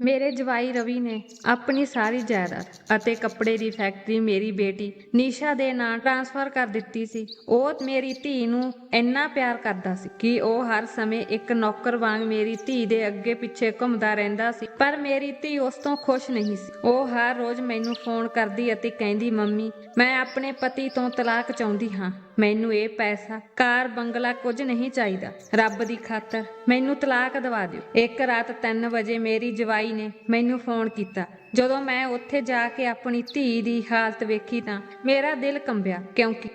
ਮੇਰੇ ਜਵਾਈ ਰਵੀ ਨੇ ਆਪਣੀ ਸਾਰੀ ਜਾਇਦਾਦ ਅਤੇ ਕੱਪੜੇ ਦੀ ਫੈਕਟਰੀ ਮੇਰੀ ਬੇਟੀ ਨੀਸ਼ਾ ਦੇ ਨਾਂ ਟ੍ਰਾਂਸਫਰ ਕਰ ਦਿੱਤੀ ਸੀ। ਉਹ ਮੇਰੀ ਧੀ ਨੂੰ ਇੰਨਾ ਪਿਆਰ ਕਰਦਾ ਸੀ ਕਿ ਉਹ ਹਰ ਸਮੇਂ ਇੱਕ ਨੌਕਰ ਵਾਂਗ ਮੇਰੀ ਧੀ ਦੇ ਅੱਗੇ ਪਿੱਛੇ ਘੁੰਮਦਾ ਰਹਿੰਦਾ ਸੀ, ਪਰ ਮੇਰੀ ਧੀ ਉਸ ਤੋਂ ਖੁਸ਼ ਨਹੀਂ ਸੀ। ਉਹ ਹਰ ਰੋਜ਼ ਮੈਨੂੰ ਫੋਨ ਕਰਦੀ ਅਤੇ ਕਹਿੰਦੀ, ਮੰਮੀ, ਮੈਂ ਆਪਣੇ ਪਤੀ ਤੋਂ ਤਲਾਕ ਚਾਹੁੰਦੀ ਹਾਂ। ਮੈਨੂੰ ਇਹ ਪੈਸਾ, ਕਾਰ, ਬੰਗਲਾ ਕੁਝ ਨਹੀਂ ਚਾਹੀਦਾ। ਰੱਬ ਦੀ ਖਾਤਰ ਮੈਨੂੰ ਤਲਾਕ ਦਵਾ ਦਿਓ। ਇੱਕ ਰਾਤ 3 ਵਜੇ ਮੇਰੀ ਜਵਾਈ ਨੇ, ਮੈਨੂੰ ਫੋਨ ਕੀਤਾ। ਜਦੋਂ ਮੈਂ ਉੱਥੇ ਜਾ ਕੇ ਆਪਣੀ ਧੀ ਦੀ ਹਾਲਤ ਵੇਖੀ ਤਾਂ ਮੇਰਾ ਦਿਲ ਕੰਬਿਆ, ਕਿਉਂਕਿ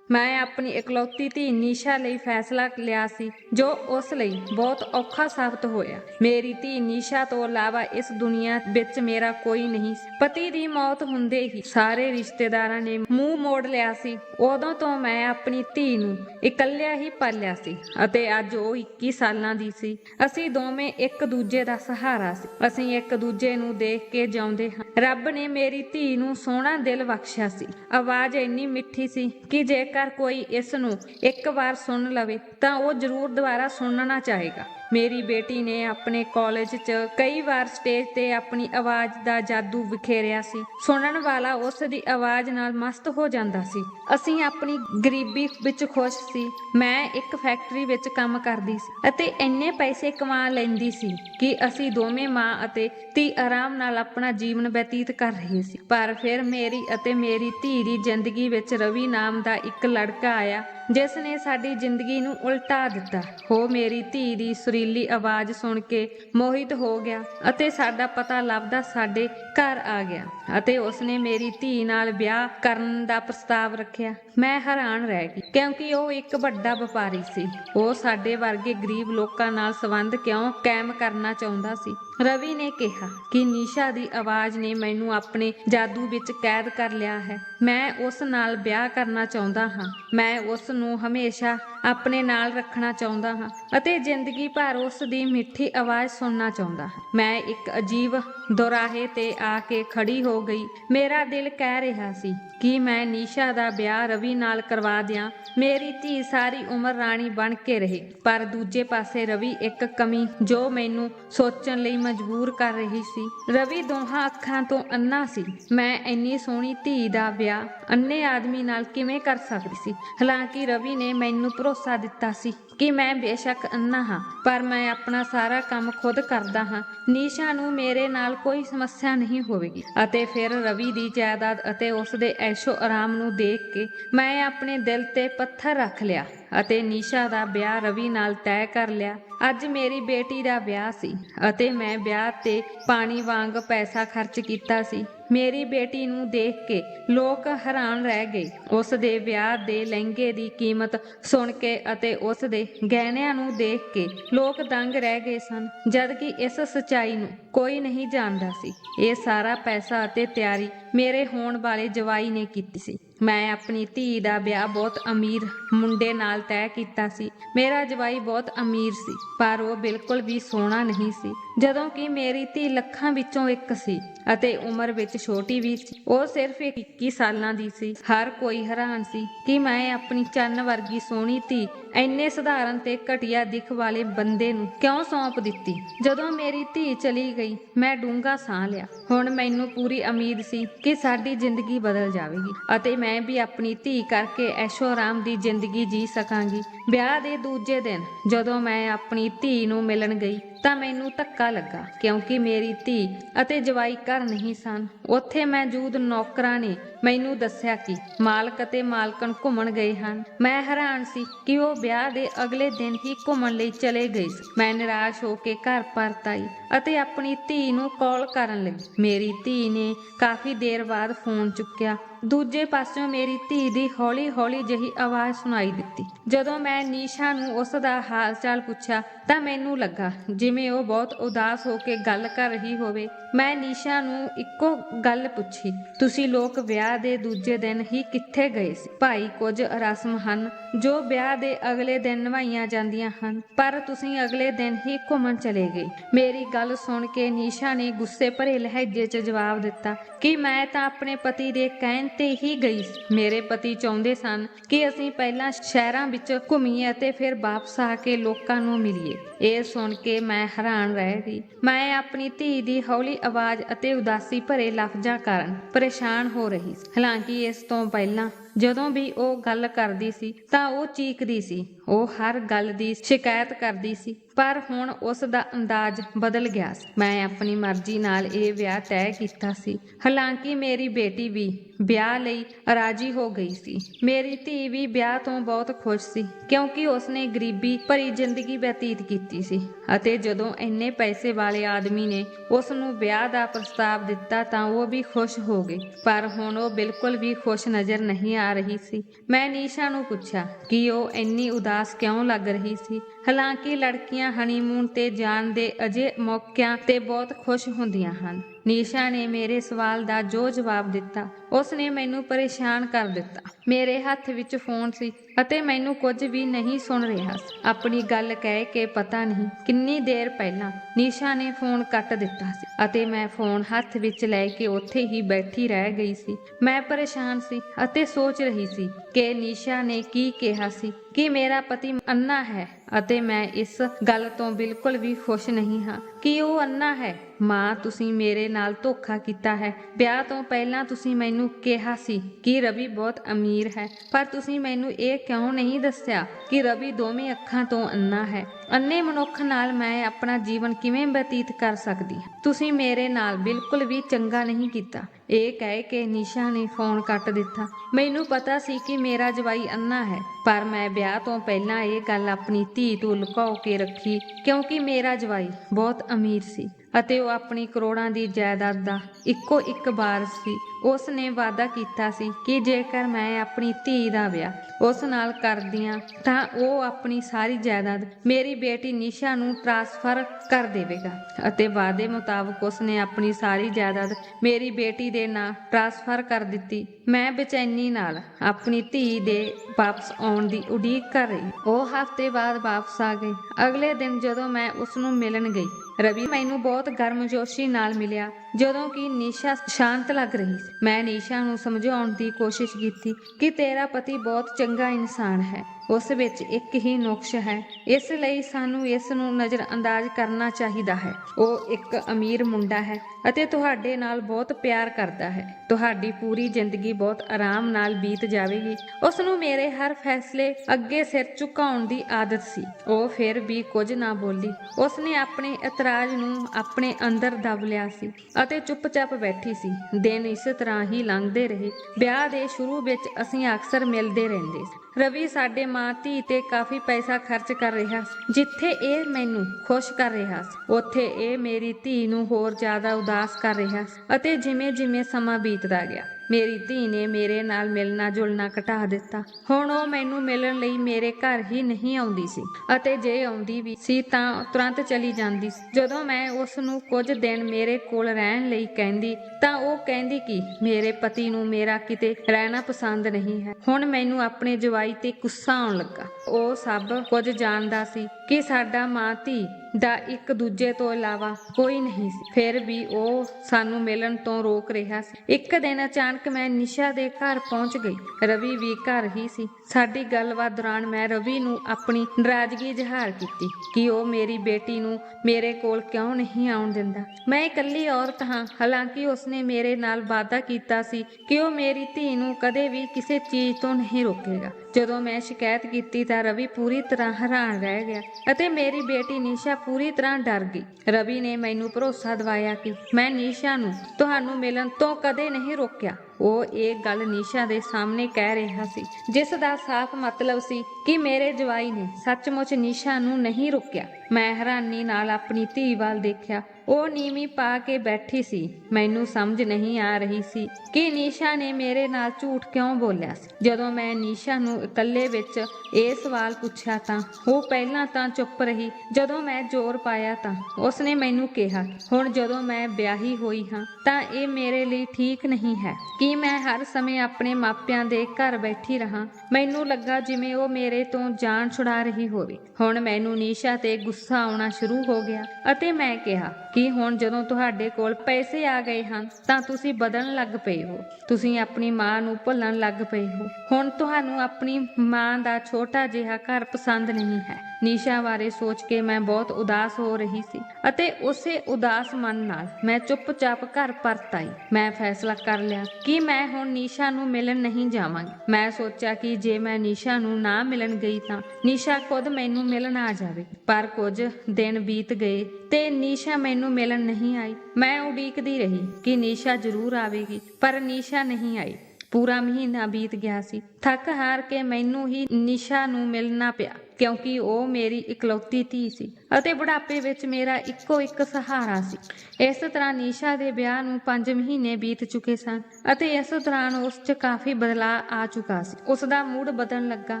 ਮੈਂ ਆਪਣੀ ਇਕਲੌਤੀ ਧੀ ਨੀਸ਼ਾ ਲਈ ਫੈਸਲਾ ਲਿਆ ਸੀ, ਜੋ ਉਸ ਲਈ ਬਹੁਤ ਔਖਾ ਸਾਬਤ ਹੋਇਆ। ਮੇਰੀ ਧੀ ਨੀਸ਼ਾ ਤੋਂ ਇਲਾਵਾ ਇਸ ਦੁਨੀਆ ਵਿੱਚ ਮੇਰਾ ਕੋਈ ਨਹੀਂ ਪਤੀ ਦੀ ਮੌਤ ਹੁੰਦੇ ਹੀ ਸਾਰੇ ਰਿਸ਼ਤੇਦਾਰਾਂ ਨੇ ਮੂੰਹ ਮੋੜ ਲਿਆ ਸੀ। ਉਦੋਂ ਤੋਂ ਮੈਂ ਆਪਣੀ ਧੀ ਨੂੰ ਇਕੱਲਿਆ ਹੀ ਪਾਲਿਆ ਸੀ ਅਤੇ ਅੱਜ ਉਹ 21 ਸਾਲਾਂ ਦੀ ਸੀ। ਅਸੀਂ ਦੋਵੇਂ ਇੱਕ ਦੂਜੇ ਦਾ ਸਹਾਰਾ ਸੀ। ਅਸੀਂ ਇੱਕ ਦੂਜੇ ਨੂੰ ਦੇਖ ਕੇ ਜਿਉਂਦੇ ਹਾਂ। ਰੱਬ ਨੇ ਮੇਰੀ ਧੀ ਨੂੰ ਸੋਹਣਾ ਦਿਲ ਬਖਸ਼ਿਆ ਸੀ। ਆਵਾਜ਼ ਇੰਨੀ ਮਿੱਠੀ ਸੀ ਕਿ ਜੇਕਰ ਕੋਈ ਇਸ ਨੂੰ ਇੱਕ ਵਾਰ ਸੁਣ ਲਵੇ ਤਾਂ ਉਹ ਜ਼ਰੂਰ ਦੁਬਾਰਾ ਸੁਣਨਾ ਚਾਹੇਗਾ। ਮੇਰੀ ਬੇਟੀ ਨੇ ਆਪਣੇ ਕਾਲਜ 'ਚ ਕਈ ਵਾਰ ਸਟੇਜ ਤੇ ਆਪਣੀ ਆਵਾਜ਼ ਦਾ ਜਾਦੂ ਵਿਖੇਰਿਆ ਸੀ। ਸੁਣਨ ਵਾਲਾ ਉਸ ਦੀ ਆਵਾਜ਼ ਨਾਲ ਮਸਤ ਹੋ ਜਾਂਦਾ ਸੀ। ਅਸੀਂ ਆਪਣੀ ਗਰੀਬੀ ਵਿੱਚ ਖੁਸ਼ ਸੀ। ਮੈਂ ਇੱਕ ਫੈਕਟਰੀ ਵਿੱਚ ਕੰਮ ਕਰਦੀ ਸੀ ਅਤੇ ਇੰਨੇ ਪੈਸੇ ਕਮਾ ਲੈਂਦੀ ਸੀ ਕਿ ਅਸੀਂ ਦੋਵੇਂ ਮਾਂ ਅਤੇ ਧੀ ਆਰਾਮ ਨਾਲ ਆਪਣਾ ਜੀਵਨ ਬਤੀਤ ਕਰ ਰਹੇ ਸੀ। ਪਰ ਫਿਰ ਮੇਰੀ ਅਤੇ ਮੇਰੀ ਧੀ ਦੀ ਜ਼ਿੰਦਗੀ ਵਿੱਚ ਰਵੀ ਨਾਮ ਦਾ ਇੱਕ ਲੜਕਾ ਆਇਆ ਜਿਸ ਨੇ ਸਾਡੀ ਜ਼ਿੰਦਗੀ ਨੂੰ ਉਲਟਾ ਦਿੱਤਾ। ਉਹ ਮੇਰੀ ਧੀ ਦੀ ਸੁਰੀਲੀ ਆਵਾਜ਼ ਸੁਣ ਕੇ ਮੋਹਿਤ ਹੋ ਗਿਆ ਅਤੇ ਸਾਡਾ ਪਤਾ ਲੱਭਦਾ ਸਾਡੇ ਘਰ ਆ ਗਿਆ ਅਤੇ ਉਸਨੇ ਮੇਰੀ ਧੀ ਨਾਲ ਵਿਆਹ ਕਰਨ ਦਾ ਪ੍ਰਸਤਾਵ ਰੱਖਿਆ। ਮੈਂ ਹੈਰਾਨ ਰਹਿ ਗਈ ਕਿਉਂਕਿ ਉਹ ਇੱਕ ਵੱਡਾ ਵਪਾਰੀ ਸੀ। ਉਹ ਸਾਡੇ ਵਰਗੇ ਗਰੀਬ ਲੋਕਾਂ ਨਾਲ ਸੰਬੰਧ ਕਿਉਂ ਕਾਇਮ ਕਰਨਾ ਚਾਹੁੰਦਾ ਸੀ? ਰਵੀ ਨੇ ਕਿਹਾ ਕਿ ਨੀਸ਼ਾ ਦੀ ਆਵਾਜ਼ ਨੇ ਮੈਨੂੰ ਆਪਣੇ ਜਾਦੂ ਵਿੱਚ ਕੈਦ ਕਰ ਲਿਆ ਹੈ। ਮੈਂ ਉਸ ਨਾਲ ਵਿਆਹ ਕਰਨਾ ਚਾਹੁੰਦਾ ਹਾਂ। ਮੈਂ ਉਸ ਨੂੰ ਹਮੇਸ਼ਾ ਆਪਣੇ ਨਾਲ ਰੱਖਣਾ ਚਾਹੁੰਦਾ ਹਾਂ ਅਤੇ ਜ਼ਿੰਦਗੀ ਭਰ ਉਸ ਦੀ ਮਿੱਠੀ ਆਵਾਜ਼ ਸੁਣਨਾ ਚਾਹੁੰਦਾ ਹਾਂ। ਮੈਂ ਇੱਕ ਅਜੀਬ ਦੁਰਾਹੇ ਤੇ ਆ ਕੇ ਖੜੀ ਹੋ ਗਈ। ਮੇਰਾ ਦਿਲ ਕਹਿ ਰਿਹਾ ਸੀ ਕਿ ਮੈਂ ਨੀਸ਼ਾ ਦਾ ਵਿਆਹ ਰਵੀ ਨਾਲ ਕਰਵਾ ਦਿਆਂ। ਮੇਰੀ ਧੀ ਸਾਰੀ ਉਮਰ ਰਾਣੀ ਬਣ ਕੇ ਰਹੇ। ਪਰ ਦੂਜੇ ਪਾਸੇ ਰਵੀ ਇੱਕ ਕਮੀ ਜੋ ਮੈਨੂੰ ਸੋਚਣ ਲਈ ਮਜਬੂਰ ਕਰ ਰਹੀ ਸੀ। ਰਵੀ ਦੋਹਾਂ ਅੱਖਾਂ ਤੋਂ ਅੰਨਾ ਸੀ। ਮੈਂ ਇੰਨੀ ਸੋਹਣੀ ਧੀ ਦਾ ਵਿਆਹ ਅੰਨੇ ਆਦਮੀ ਨਾਲ ਕਿਵੇਂ ਕਰ ਸਕਦੀ ਸੀ? ਹਾਲਾਂਕਿ ਰਵੀ ਨੇ ਮੈਨੂੰ ਭਰੋਸਾ ਦਿੱਤਾ ਸੀ ਕਿ ਮੈਂ ਬੇਸ਼ੱਕ ਅੰਨਾ ਹਾਂ। ਪਰ ਮੈਂ ਆਪਣਾ ਸਾਰਾ ਕੰਮ ਖੁਦ ਕਰਦਾ ਹਾਂ। ਨੀਸ਼ਾ ਨੂੰ ਮੇਰੇ ਨਾਲ ਕੋਈ ਸਮੱਸਿਆ ਨਹੀਂ ਹੋਵੇਗੀ। ਅਤੇ ਫਿਰ ਰਵੀ ਦੀ ਜਾਇਦਾਦ ਅਤੇ ਉਸ ਦੇ ਐਸ਼ੋ ਆਰਾਮ ਨੂੰ ਦੇਖ ਕੇ ਮੈਂ ਆਪਣੇ ਦਿਲ ਤੇ ਪੱਥਰ ਰੱਖ ਲਿਆ। ਅਤੇ ਨੀਸ਼ਾ ਦਾ ਵਿਆਹ ਰਵੀ ਨਾਲ ਤੈਅ ਕਰ ਲਿਆ। ਅੱਜ ਮੇਰੀ ਬੇਟੀ ਦਾ ਵਿਆਹ ਸੀ ਅਤੇ ਮੈਂ ਵਿਆਹ ਤੇ ਪਾਣੀ ਵਾਂਗ ਪੈਸਾ ਖਰਚ ਕੀਤਾ ਸੀ। ਮੇਰੀ ਬੇਟੀ ਨੂੰ ਦੇਖ ਕੇ ਲੋਕ ਹੈਰਾਨ ਰਹਿ ਗਏ। ਉਸ ਦੇ ਵਿਆਹ ਦੇ ਲਹਿੰਗੇ ਦੀ ਕੀਮਤ ਸੁਣ ਕੇ ਅਤੇ ਉਸ ਦੇ ਗਹਿਣਿਆਂ ਨੂੰ ਦੇਖ ਕੇ ਲੋਕ ਦੰਗ ਰਹਿ ਗਏ ਸਨ, ਜਦਕਿ ਇਸ ਸਚਾਈ ਨੂੰ ਕੋਈ ਨਹੀਂ ਜਾਣਦਾ ਸੀ। ਇਹ ਸਾਰਾ ਪੈਸਾ ਅਤੇ ਤਿਆਰੀ ਮੇਰੇ ਹੋਣ ਵਾਲੇ ਜਵਾਈ ਨੇ ਕੀਤੀ ਸੀ। ਮੈਂ ਆਪਣੀ ਧੀ ਦਾ ਵਿਆਹ ਬਹੁਤ ਅਮੀਰ ਮੁੰਡੇ ਨਾਲ ਤੈਅ ਕੀਤਾ ਸੀ। ਮੇਰਾ ਜਵਾਈ ਬਹੁਤ ਅਮੀਰ ਸੀ, ਪਰ ਉਹ ਬਿਲਕੁਲ ਵੀ ਸੋਹਣਾ ਨਹੀਂ ਸੀ। ਜਦੋਂ ਕਿ ਮੇਰੀ ਧੀ ਲੱਖਾਂ ਵਿੱਚੋਂ ਇੱਕ ਸੀ ਅਤੇ ਉਮਰ ਵਿੱਚ ਛੋਟੀ ਵੀ ਸੀ। ਉਹ ਸਿਰਫ 21 ਸਾਲਾਂ ਦੀ ਸੀ। ਹਰ ਕੋਈ ਹੈਰਾਨ ਸੀ ਕਿ ਮੈਂ ਆਪਣੀ ਚੰਨ ਵਰਗੀ ਸੋਹਣੀ ਧੀ ਐਨੇ ਸਧਾਰਨ ਤੇ ਘਟੀਆ ਦਿਖ ਵਾਲੇ ਬੰਦੇ ਨੂੰ ਕਿਉਂ ਸੌਂਪ ਦਿੱਤੀ? ਜਦੋਂ ਮੇਰੀ ਧੀ ਚਲੀ ਗਈ, ਮੈਂ ਡੂੰਘਾ ਸਾਹ ਲਿਆ। ਹੁਣ ਮੈਨੂੰ ਪੂਰੀ ਉਮੀਦ ਸੀ ਕਿ ਸਾਡੀ ਜ਼ਿੰਦਗੀ ਬਦਲ ਜਾਵੇਗੀ ਅਤੇ ਮੈਂ ਵੀ ਆਪਣੀ ਧੀ ਕਰਕੇ ਐਸ਼ੋ ਆਰਾਮ ਦੀ ਜ਼ਿੰਦਗੀ ਜੀ ਸਕਾਂਗੀ। ਵਿਆਹ ਦੇ ਦੂਜੇ ਦਿਨ ਜਦੋਂ ਮੈਂ ਆਪਣੀ ਧੀ ਨੂੰ ਮਿਲਣ ਗਈ ਤਾਂ ਮੈਨੂੰ ਧੱਕਾ ਲੱਗਾ, ਕਿਉਂਕਿ ਮੇਰੀ ਧੀ ਅਤੇ ਜਵਾਈ ਘਰ ਨਹੀਂ ਸਨ। ਉੱਥੇ ਮੌਜੂਦ ਨੌਕਰਾਂ ਨੇ ਮੈਨੂੰ ਦੱਸਿਆ ਕਿ ਮਾਲਕ ਅਤੇ ਮਾਲਕਣ ਘੁੰਮਣ ਗਏ ਹਨ। ਮੈਂ ਹੈਰਾਨ ਸੀ ਕਿ ਉਹ ਵਿਆਹ ਦੇ ਅਗਲੇ ਦਿਨ ਹੀ ਘੁੰਮਣ ਲਈ ਚਲੇ ਗਏ ਸੀ। ਮੈਂ ਨਿਰਾਸ਼ ਹੋ ਕੇ ਘਰ ਪਰਤ ਆਈ ਅਤੇ ਆਪਣੀ ਧੀ ਨੂੰ ਕਾਲ ਕਰਨ ਲੱਗੀ ਮੇਰੀ ਧੀ ਨੇ ਕਾਫੀ ਦੇਰ ਬਾਅਦ ਫੋਨ ਚੁੱਕਿਆ। ਦੂਜੇ ਪਾਸਿਓਂ ਮੇਰੀ ਧੀ ਦੀ ਹੌਲੀ-ਹੌਲੀ ਜਹੀ ਆਵਾਜ਼ ਸੁਣਾਈ ਦਿੱਤੀ। ਜਦੋਂ ਮੈਂ ਨੀਸ਼ਾ ਨੂੰ ਉਸ ਦਾ ਹਾਲ ਚਾਲ ਪੁੱਛਿਆ, ਤਾਂ ਮੈਨੂੰ ਲੱਗਾ, ਜਿਵੇਂ ਉਹ ਬਹੁਤ ਉਦਾਸ ਹੋ ਕੇ ਗੱਲ ਕਰ ਰਹੀ ਹੋਵੇ, ਮੈਂ ਨੀਸ਼ਾ ਨੂੰ ਇੱਕੋ ਗੱਲ ਪੁੱਛੀ, ਤੁਸੀਂ ਲੋਕ ਵਿਆਹ ਦੇ ਦੂਜੇ ਦਿਨ ਹੀ ਕਿੱਥੇ ਗਏ ਸੀ? ਭਾਈ, ਕੁਝ ਰਸਮ ਹਨ, ਜੋ ਵਿਆਹ ਦੇ ਅਗਲੇ ਦਿਨ ਨਿਭਾਈਆਂ ਜਾਂਦੀਆਂ ਹਨ, ਪਰ ਤੁਸੀਂ ਅਗਲੇ ਦਿਨ ਹੀ ਘੁੰਮਣ ਚਲੇ ਗਏ। ਮੇਰੀ ਗੱਲ ਸੁਣ ਕੇ ਨੀਸ਼ਾ ਨੇ ਗੁੱਸੇ ਭਰੇ ਲਹਿਜੇ 'ਚ ਜਵਾਬ ਦਿੱਤਾ, ਕਿ ਮੈਂ ਤਾਂ ਆਪਣੇ ਪਤੀ ਦੇ ਕਹਿਣ ਤੇ ਹੀ ਗਈ। ਮੇਰੇ ਪਤੀ ਚਾਹੁੰਦੇ ਸਨ ਕਿ ਅਸੀਂ ਪਹਿਲਾਂ ਸ਼ਹਿਰਾਂ ਵਿੱਚ ਘੁੰਮੀਏ ਅਤੇ ਫਿਰ ਵਾਪਸ ਆ ਕੇ ਲੋਕਾਂ ਨੂੰ ਮਿਲੀਏ। ਇਹ ਸੁਣ ਕੇ ਮੈਂ ਹੈਰਾਨ ਰਹਿ ਗਈ। ਮੈਂ ਆਪਣੀ ਧੀ ਦੀ ਹੌਲੀ ਆਵਾਜ਼ ਅਤੇ ਉਦਾਸੀ ਭਰੇ ਲਫ਼ਜ਼ਾਂ ਕਾਰਨ ਪਰੇਸ਼ਾਨ ਹੋ ਰਹੀ ਸੀ। ਹਾਲਾਂਕਿ ਇਸ ਤੋਂ ਪਹਿਲਾਂ ਜਦੋਂ ਵੀ ਉਹ ਗੱਲ ਕਰਦੀ ਸੀ ਤਾਂ ਉਹ ਚੀਕਦੀ ਸੀ। ਉਹ ਹਰ ਗੱਲ ਦੀ ਸ਼ਿਕਾਇਤ ਕਰਦੀ ਸੀ। ਪਰ ਹੁਣ ਉਸ ਦਾ ਅੰਦਾਜ਼ ਬਦਲ ਗਿਆ ਸੀ। ਮੈਂ ਆਪਣੀ ਮਰਜ਼ੀ ਨਾਲ ਇਹ ਵਿਆਹ ਤੈਅ ਕੀਤਾ ਸੀ। ਹਾਲਾਂਕਿ ਮੇਰੀ ਬੇਟੀ ਵੀ ਵਿਆਹ ਲਈ ਰਾਜੀ ਹੋ ਗਈ ਸੀ। ਮੇਰੀ ਧੀ ਵੀ ਵਿਆਹ ਤੋਂ ਬਹੁਤ ਖੁਸ਼ ਸੀ, ਕਿਉਂਕਿ ਉਸਨੇ ਗਰੀਬੀ ਭਰੀ ਜ਼ਿੰਦਗੀ ਬਤੀਤ ਕੀਤੀ ਸੀ ਅਤੇ ਜਦੋਂ ਇੰਨੇ ਪੈਸੇ ਵਾਲੇ ਆਦਮੀ ਨੇ ਉਸ ਨੂੰ ਵਿਆਹ ਦਾ ਪ੍ਰਸਤਾਵ ਦਿੱਤਾ ਤਾਂ ਉਹ ਵੀ ਖੁਸ਼ ਹੋ ਗਈ ਪਰ ਹੁਣ ਉਹ ਬਿਲਕੁਲ ਵੀ ਖੁਸ਼ ਨਜ਼ਰ ਨਹੀਂ ਆ ਰਹੀ ਸੀ। ਮੈਂ ਨੀਸ਼ਾ ਨੂੰ ਪੁੱਛਿਆ ਕਿ ਉਹ ਇੰਨੀ ਉਦਾਸ ਕਿਉਂ ਲੱਗ ਰਹੀ ਸੀ? ਹਾਲਾਂਕਿ ਲੜਕੀਆਂ ਹਨੀਮੂਨ ਤੇ ਜਾਣ ਦੇ ਅਜੇ ਮੌਕਿਆਂ ਤੇ ਬਹੁਤ ਖੁਸ਼ ਹੁੰਦੀਆਂ ਹਨ। ਨੀਸ਼ਾ ਨੇ ਮੇਰੇ ਸਵਾਲ ਦਾ ਜੋ ਜਵਾਬ ਦਿੱਤਾ, ਉਸ ਨੇ ਮੈਨੂੰ ਪਰੇਸ਼ਾਨ ਕਰ ਦਿੱਤਾ। ਮੇਰੇ ਹੱਥ ਵਿੱਚ ਫੋਨ ਸੀ ਅਤੇ ਮੈਨੂੰ ਕੁਝ ਵੀ ਨਹੀਂ ਸੁਣ ਰਿਹਾ ਸੀ। ਆਪਣੀ ਗੱਲ ਕਹਿ ਕੇ ਪਤਾ ਨਹੀਂ ਕਿੰਨੀ ਦੇਰ ਪਹਿਲਾਂ ਨੀਸ਼ਾ ਨੇ ਫੋਨ ਕੱਟ ਦਿੱਤਾ ਸੀ ਅਤੇ ਮੈਂ ਫੋਨ ਹੱਥ ਵਿੱਚ ਲੈ ਕੇ ਉੱਥੇ ਹੀ ਬੈਠੀ ਰਹਿ ਗਈ ਸੀ। ਮੈਂ ਪਰੇਸ਼ਾਨ ਸੀ ਅਤੇ ਸੋਚ ਰਹੀ ਸੀ ਕਿ ਨੀਸ਼ਾ ਨੇ ਕੀ ਕਿਹਾ ਸੀ ਕਿ ਮੇਰਾ ਪਤੀ ਅੰਨਾ ਹੈ। ਅਤੇ ਮੈਂ ਇਸ ਗੱਲ ਤੋਂ ਬਿਲਕੁਲ ਵੀ ਖੁਸ਼ ਨਹੀਂ ਹਾਂ। ਕਿ ਉਹ ਅੰਨਾ ਹੈ? ਮਾਂ, ਤੁਸੀਂ ਮੇਰੇ ਨਾਲ ਧੋਖਾ ਕੀਤਾ ਹੈ। ਵਿਆਹ ਤੋਂ ਪਹਿਲਾਂ ਤੁਸੀਂ ਮੈਨੂੰ ਕਿਹਾ ਸੀ ਕਿ ਰਵੀ ਬਹੁਤ ਅਮੀਰ ਹੈ, ਪਰ ਤੁਸੀਂ ਮੈਨੂੰ ਇਹ ਕਿਉਂ ਨਹੀਂ ਦੱਸਿਆ ਕਿ ਰਵੀ ਦੋਵੇਂ ਅੱਖਾਂ ਤੋਂ ਅੰਨਾ ਹੈ? ਅੰਨੇ ਮਨੁੱਖ ਨਾਲ ਮੈਂ ਆਪਣਾ ਜੀਵਨ ਕਿਵੇਂ ਬਤੀਤ ਕਰ ਸਕਦੀ ਹਾਂ? ਤੁਸੀਂ ਮੇਰੇ ਨਾਲ ਬਿਲਕੁਲ ਵੀ ਚੰਗਾ ਨਹੀਂ ਕੀਤਾ। ਇਹ ਕਹਿ ਕੇ ਨਿਸ਼ਾ ਨੇ ਫੋਨ ਕੱਟ ਦਿੱਤਾ। ਮੈਨੂੰ ਪਤਾ ਸੀ ਕਿ ਮੇਰਾ ਜਵਾਈ ਅੰਨਾ ਹੈ, ਪਰ ਮੈਂ ਵਿਆਹ ਤੋਂ ਪਹਿਲਾਂ ਇਹ ਗੱਲ ਆਪਣੀ ਧੀ ਤੋਂ ਲੁਕਾਓ ਕੇ ਰੱਖੀ, ਕਿਉਂਕਿ ਮੇਰਾ ਜਵਾਈ ਬਹੁਤ ਅਮੀਰ ਸੀ। ਅਤੇ ਉਹ ਆਪਣੀ ਕਰੋੜਾਂ ਦੀ ਜਾਇਦਾਦ ਦਾ ਇੱਕੋ ਇੱਕ ਵਾਰਸ ਸੀ। ਉਸ ਨੇ ਵਾਅਦਾ ਕੀਤਾ ਸੀ ਕਿ ਜੇਕਰ ਮੈਂ ਆਪਣੀ ਧੀ ਦਾ ਵਿਆਹ ਉਸ ਨਾਲ ਕਰਦੀਆਂ, ਤਾਂ ਉਹ ਆਪਣੀ ਸਾਰੀ ਜਾਇਦਾਦ ਮੇਰੀ ਬੇਟੀ ਨਿਸ਼ਾ ਨੂੰ ਟ੍ਰਾਂਸਫਰ ਕਰ ਦੇਵੇਗਾ ਅਤੇ ਵਾਅਦੇ ਮੁਤਾਬਕ ਉਸ ਨੇ ਆਪਣੀ ਸਾਰੀ ਜਾਇਦਾਦ ਮੇਰੀ ਬੇਟੀ ਦੇ ਨਾਂ ਟ੍ਰਾਂਸਫਰ ਕਰ ਦਿੱਤੀ। ਮੈਂ ਬੇਚੈਨੀ ਨਾਲ ਆਪਣੀ ਧੀ ਦੇ ਵਾਪਸ ਆਉਣ ਦੀ ਉਡੀਕ ਕਰ ਰਹੀ ਉਹ ਹਫ਼ਤੇ ਬਾਅਦ ਵਾਪਸ ਆ ਗਈ। ਅਗਲੇ ਦਿਨ ਜਦੋਂ ਮੈਂ ਉਸ ਨੂੰ ਮਿਲਣ ਗਈ, ਰਵੀ ਮੈਨੂੰ ਬਹੁਤ ਬਹੁਤ ਗਰਮਜੋਸ਼ੀ ਨਾਲ ਮਿਲਿਆ। ਜਦੋਂ ਕਿ ਨੀਸ਼ਾ ਸ਼ਾਂਤ ਲੱਗ ਰਹੀ ਸੀ। ਮੈਂ ਨੀਸ਼ਾ ਨੂੰ ਸਮਝਾਉਣ ਦੀ ਕੋਸ਼ਿਸ਼ ਕੀਤੀ ਕਿ ਤੇਰਾ ਪਤੀ ਬਹੁਤ ਚੰਗਾ ਇਨਸਾਨ ਹੈ। ਉਸ ਵਿੱਚ ਇੱਕ ਹੀ ਨੁਕਸ ਹੈ। ਇਸ ਲਈ ਸਾਨੂੰ ਇਸ ਨੂੰ ਨਜ਼ਰਅੰਦਾਜ਼ ਕਰਨਾ ਚਾਹੀਦਾ ਹੈ। ਉਹ ਇੱਕ ਅਮੀਰ ਮੁੰਡਾ ਹੈ ਅਤੇ ਤੁਹਾਡੇ ਨਾਲ ਬਹੁਤ ਪਿਆਰ ਕਰਦਾ ਹੈ। ਤੁਹਾਡੀ ਪੂਰੀ ਜ਼ਿੰਦਗੀ ਬਹੁਤ ਆਰਾਮ ਨਾਲ ਬੀਤ ਜਾਵੇਗੀ। ਉਸ ਨੂੰ ਮੇਰੇ ਹਰ ਫੈਸਲੇ ਅੱਗੇ ਸਿਰ ਝੁਕਾਉਣ ਦੀ ਆਦਤ ਸੀ। ਉਹ ਫਿਰ ਵੀ ਕੁਝ ਨਾ ਬੋਲੀ। ਉਸ ਨੇ ਆਪਣੇ ਇਤਰਾਜ਼ ਨੂੰ ਆਪਣੇ ਅੰਦਰ ਦਬ ਲਿਆ ਸੀ। ਅਤੇ ਚੁੱਪਚਾਪ ਬੈਠੀ ਸੀ। ਦਿਨ ਇਸ ਤਰ੍ਹਾਂ ਹੀ ਲੰਘਦੇ ਰਹੇ। ਵਿਆਹ ਦੇ ਸ਼ੁਰੂ ਵਿੱਚ ਅਸੀਂ ਅਕਸਰ ਮਿਲਦੇ ਰਹਿੰਦੇ ਰਵੀ ਸਾਡੇ ਮਾਂ, ਧੀ ਤੇ ਕਾਫੀ ਪੈਸਾ ਖਰਚ ਕਰ ਰਿਹਾ ਸੀ। ਜਿੱਥੇ ਇਹ ਮੈਨੂੰ ਖੁਸ਼ ਕਰ ਰਿਹਾ ਸੀ, ਉੱਥੇ ਇਹ ਮੇਰੀ ਧੀ ਨੂੰ ਹੋਰ ਜ਼ਿਆਦਾ ਉਦਾਸ ਕਰ ਰਿਹਾ ਸੀ ਅਤੇ ਜਿਵੇਂ ਜਿਵੇਂ ਸਮਾਂ ਬੀਤਦਾ ਗਿਆ। ਮੇਰੀ ਧੀ ਨੇ ਮੇਰੇ ਨਾਲ ਮਿਲਣਾ ਜੁਲਣਾ ਘਟਾ ਦਿੱਤਾ। ਹੁਣ ਉਹ ਮੈਨੂੰ ਮਿਲਣ ਲਈ ਮੇਰੇ ਘਰ ਹੀ ਨਹੀਂ ਆਉਂਦੀ ਸੀ। ਅਤੇ ਜੇ ਆਉਂਦੀ ਵੀ ਸੀ ਤਾਂ ਤੁਰੰਤ ਚਲੀ ਜਾਂਦੀ ਸੀ। ਜਦੋਂ ਮੈਂ ਉਸ ਨੂੰ ਕੁਝ ਦਿਨ ਮੇਰੇ ਕੋਲ ਰਹਿਣ ਲਈ ਕਹਿੰਦੀ, ਤਾਂ ਉਹ ਕਹਿੰਦੀ ਕਿ ਮੇਰੇ ਪਤੀ ਨੂੰ ਮੇਰਾ ਕਿਤੇ ਰਹਿਣਾ ਪਸੰਦ ਨਹੀਂ ਹੈ। ਹੁਣ ਮੈਨੂੰ ਆਪਣੇ ਜਵਾਈ ਤੇ ਗੁੱਸਾ ਆਉਣ ਲੱਗਾ। ਉਹ ਸਭ ਕੁਝ ਜਾਣਦਾ ਸੀ ਕਿ ਸਾਡਾ ਮਾਂ ਧੀ ਦਾ ਇੱਕ ਦੂਜੇ ਤੋਂ ਇਲਾਵਾ ਕੋਈ ਨਹੀਂ ਸੀ। ਫਿਰ ਵੀ ਉਹ ਸਾਨੂੰ ਮਿਲਣ ਤੋਂ ਰੋਕ ਰਿਹਾ ਸੀ। ਇੱਕ ਦਿਨ ਅਚਾਨਕ ਮੈਂ ਨਿਸ਼ਾ ਦੇ ਘਰ ਪਹੁੰਚ ਗਈ। ਰਵੀ ਵੀ ਘਰ ਹੀ ਸੀ। ਸਾਡੀ ਗੱਲਬਾਤ ਦੌਰਾਨ ਮੈਂ ਰਵੀ ਨੂੰ ਆਪਣੀ ਨਾਰਾਜ਼ਗੀ ਜ਼ਾਹਰ ਕੀਤੀ ਕਿ ਉਹ ਮੇਰੀ ਬੇਟੀ ਨੂੰ ਮੇਰੇ ਕੋਲ ਕਿਉਂ ਨਹੀਂ ਆਉਣ ਦਿੰਦਾ। ਮੈਂ ਇਕੱਲੀ ਔਰਤ ਹਾਂ। ਹਾਲਾਂਕਿ ਉਸਨੇ ਮੇਰੇ ਨਾਲ ਵਾਅਦਾ ਕੀਤਾ ਸੀ ਕਿ ਉਹ ਮੇਰੀ ਧੀ ਨੂੰ ਕਦੇ ਵੀ ਕਿਸੇ ਚੀਜ਼ ਤੋਂ ਨਹੀਂ ਰੋਕੇਗਾ। ਜਦੋਂ ਮੈਂ ਸ਼ਿਕਾਇਤ ਕੀਤੀ ਤਾਂ ਰਵੀ ਪੂਰੀ ਤਰ੍ਹਾਂ ਹੈਰਾਨ ਰਹਿ ਗਿਆ ਅਤੇ ਮੇਰੀ ਬੇਟੀ ਨੀਸ਼ਾ ਪੂਰੀ ਤਰ੍ਹਾਂ ਡਰ ਗਈ। ਰਵੀ ਨੇ ਮੈਨੂੰ ਭਰੋਸਾ ਦਿਵਾਇਆ ਕਿ ਮੈਂ ਨੀਸ਼ਾ ਨੂੰ ਤੁਹਾਨੂੰ ਮਿਲਣ ਤੋਂ ਕਦੇ ਨਹੀਂ ਰੋਕਿਆ। ਉਹ ਇਹ ਗੱਲ ਨੀਸ਼ਾ ਦੇ ਸਾਹਮਣੇ ਕਹਿ ਰਿਹਾ ਸੀ, ਜਿਸ ਦਾ ਸਾਫ਼ ਮਤਲਬ ਸੀ ਕਿ ਮੇਰੇ ਜਵਾਈ ਨੇ ਸੱਚਮੁੱਚ ਨੀਸ਼ਾ ਨੂੰ ਨਹੀਂ ਰੋਕਿਆ। ਮੈਂ ਹੈਰਾਨੀ ਨਾਲ ਆਪਣੀ ਧੀ ਵੱਲ ਦੇਖਿਆ ਉਹ ਨੀਵੀਂ ਪਾ ਕੇ ਬੈਠੀ ਸੀ। ਮੈਨੂੰ ਸਮਝ ਨਹੀਂ ਆ ਰਹੀ ਸੀ ਕਿ ਨੀਸ਼ਾ ਨੇ ਮੇਰੇ ਨਾਲ ਝੂਠ ਕਿਉਂ ਬੋਲਿਆ ਸੀ। ਜਦੋਂ ਮੈਂ ਨੀਸ਼ਾ ਨੂੰ ਇਕੱਲੇ ਵਿੱਚ ਇਹ ਸਵਾਲ ਪੁੱਛਿਆ ਤਾਂ ਉਹ ਪਹਿਲਾਂ ਤਾਂ ਚੁੱਪ ਰਹੀ। ਜਦੋਂ ਮੈਂ ਜ਼ੋਰ ਪਾਇਆ ਤਾਂ ਉਸਨੇ ਮੈਨੂੰ ਕਿਹਾ, ਹੁਣ ਜਦੋਂ ਮੈਂ ਵਿਆਹੀ ਹੋਈ ਹਾਂ, ਤਾਂ ਇਹ ਮੇਰੇ ਲਈ ਠੀਕ ਨਹੀਂ ਹੈ। ਕਿ ਮੈਂ ਹਰ ਸਮੇਂ ਆਪਣੇ ਮਾਪਿਆਂ ਦੇ ਘਰ ਬੈਠੀ ਰਹਾ? ਮੈਨੂੰ ਲੱਗਾ ਜਿਵੇਂ ਉਹ ਮੇਰੇ ਤੋਂ ਜਾਨ ਛੁਡਾ ਰਹੀ ਹੋਵੇ। ਹੁਣ ਮੈਨੂੰ ਨੀਸ਼ਾ ਤੇ ਗੁੱਸਾ ਆਉਣਾ ਸ਼ੁਰੂ ਹੋ ਗਿਆ ਅਤੇ ਮੈਂ ਕਿਹਾ ਕਿ ਹੁਣ ਜਦੋਂ ਤੁਹਾਡੇ ਕੋਲ ਪੈਸੇ ਆ ਗਏ ਹਨ, ਤਾਂ ਤੁਸੀਂ ਬਦਲਣ ਲੱਗ ਪਏ ਹੋ। ਤੁਸੀਂ ਆਪਣੀ ਮਾਂ ਨੂੰ ਭੁੱਲਣ ਲੱਗ ਪਏ ਹੋ। ਹੁਣ ਤੁਹਾਨੂੰ ਆਪਣੀ ਮਾਂ ਦਾ ਛੋਟਾ ਜਿਹਾ ਘਰ ਪਸੰਦ ਨਹੀਂ ਹੈ। ਨੀਸ਼ਾ ਬਾਰੇ ਸੋਚ ਕੇ ਮੈਂ ਬਹੁਤ ਉਦਾਸ ਹੋ ਰਹੀ ਸੀ ਅਤੇ ਉਸੇ ਉਦਾਸ ਮਨ ਨਾਲ ਮੈਂ ਚੁੱਪਚਾਪ ਘਰ ਪਰਤ ਆਈ। ਮੈਂ ਫੈਸਲਾ ਕਰ ਲਿਆ ਕਿ ਮੈਂ ਹੁਣ ਨੀਸ਼ਾ ਨੂੰ ਮਿਲਣ ਨਹੀਂ ਜਾਵਾਂਗੀ। ਮੈਂ ਸੋਚਿਆ ਕਿ ਜੇ ਮੈਂ ਨੀਸ਼ਾ ਨੂੰ ਨਾ ਮਿਲਣ ਗਈ ਤਾਂ ਨੀਸ਼ਾ ਖੁਦ ਮੈਨੂੰ ਮਿਲਣ ਆ ਜਾਵੇ। ਪਰ ਕੁਝ ਦਿਨ ਬੀਤ ਗਏ ਤੇ ਨੀਸ਼ਾ ਮੈਨੂੰ ਮਿਲਣ ਨਹੀਂ ਆਈ। ਮੈਂ ਉਡੀਕਦੀ ਰਹੀ ਕਿ ਨੀਸ਼ਾ ਜ਼ਰੂਰ ਆਵੇਗੀ, ਪਰ ਨੀਸ਼ਾ ਨਹੀਂ ਆਈ। ਪੂਰਾ ਮਹੀਨਾ ਬੀਤ ਗਿਆ ਸੀ। ਥੱਕ ਹਾਰ ਕੇ ਮੈਨੂੰ ਹੀ ਨਿਸ਼ਾ ਨੂੰ ਮਿਲਣਾ ਪਿਆ। ਕਿਉਂਕਿ ਉਹ ਮੇਰੀ ਇਕਲੌਤੀ ਧੀ ਸੀ ਅਤੇ ਬੁਢਾਪੇ ਵਿੱਚ ਮੇਰਾ ਇੱਕੋ ਇੱਕ ਸਹਾਰਾ ਸੀ। ਇਸ ਤਰ੍ਹਾਂ ਨੀਸ਼ਾ ਦੇ ਵਿਆਹ ਨੂੰ 5 ਮਹੀਨੇ ਬੀਤ ਚੁੱਕੇ ਸਨ ਅਤੇ ਇਸ ਦੌਰਾਨ ਉਸ 'ਚ ਕਾਫੀ ਬਦਲਾਅ ਆ ਚੁੱਕਾ ਸੀ। ਉਸ ਦਾ ਮੂਡ ਬਦਲਣ ਲੱਗਾ।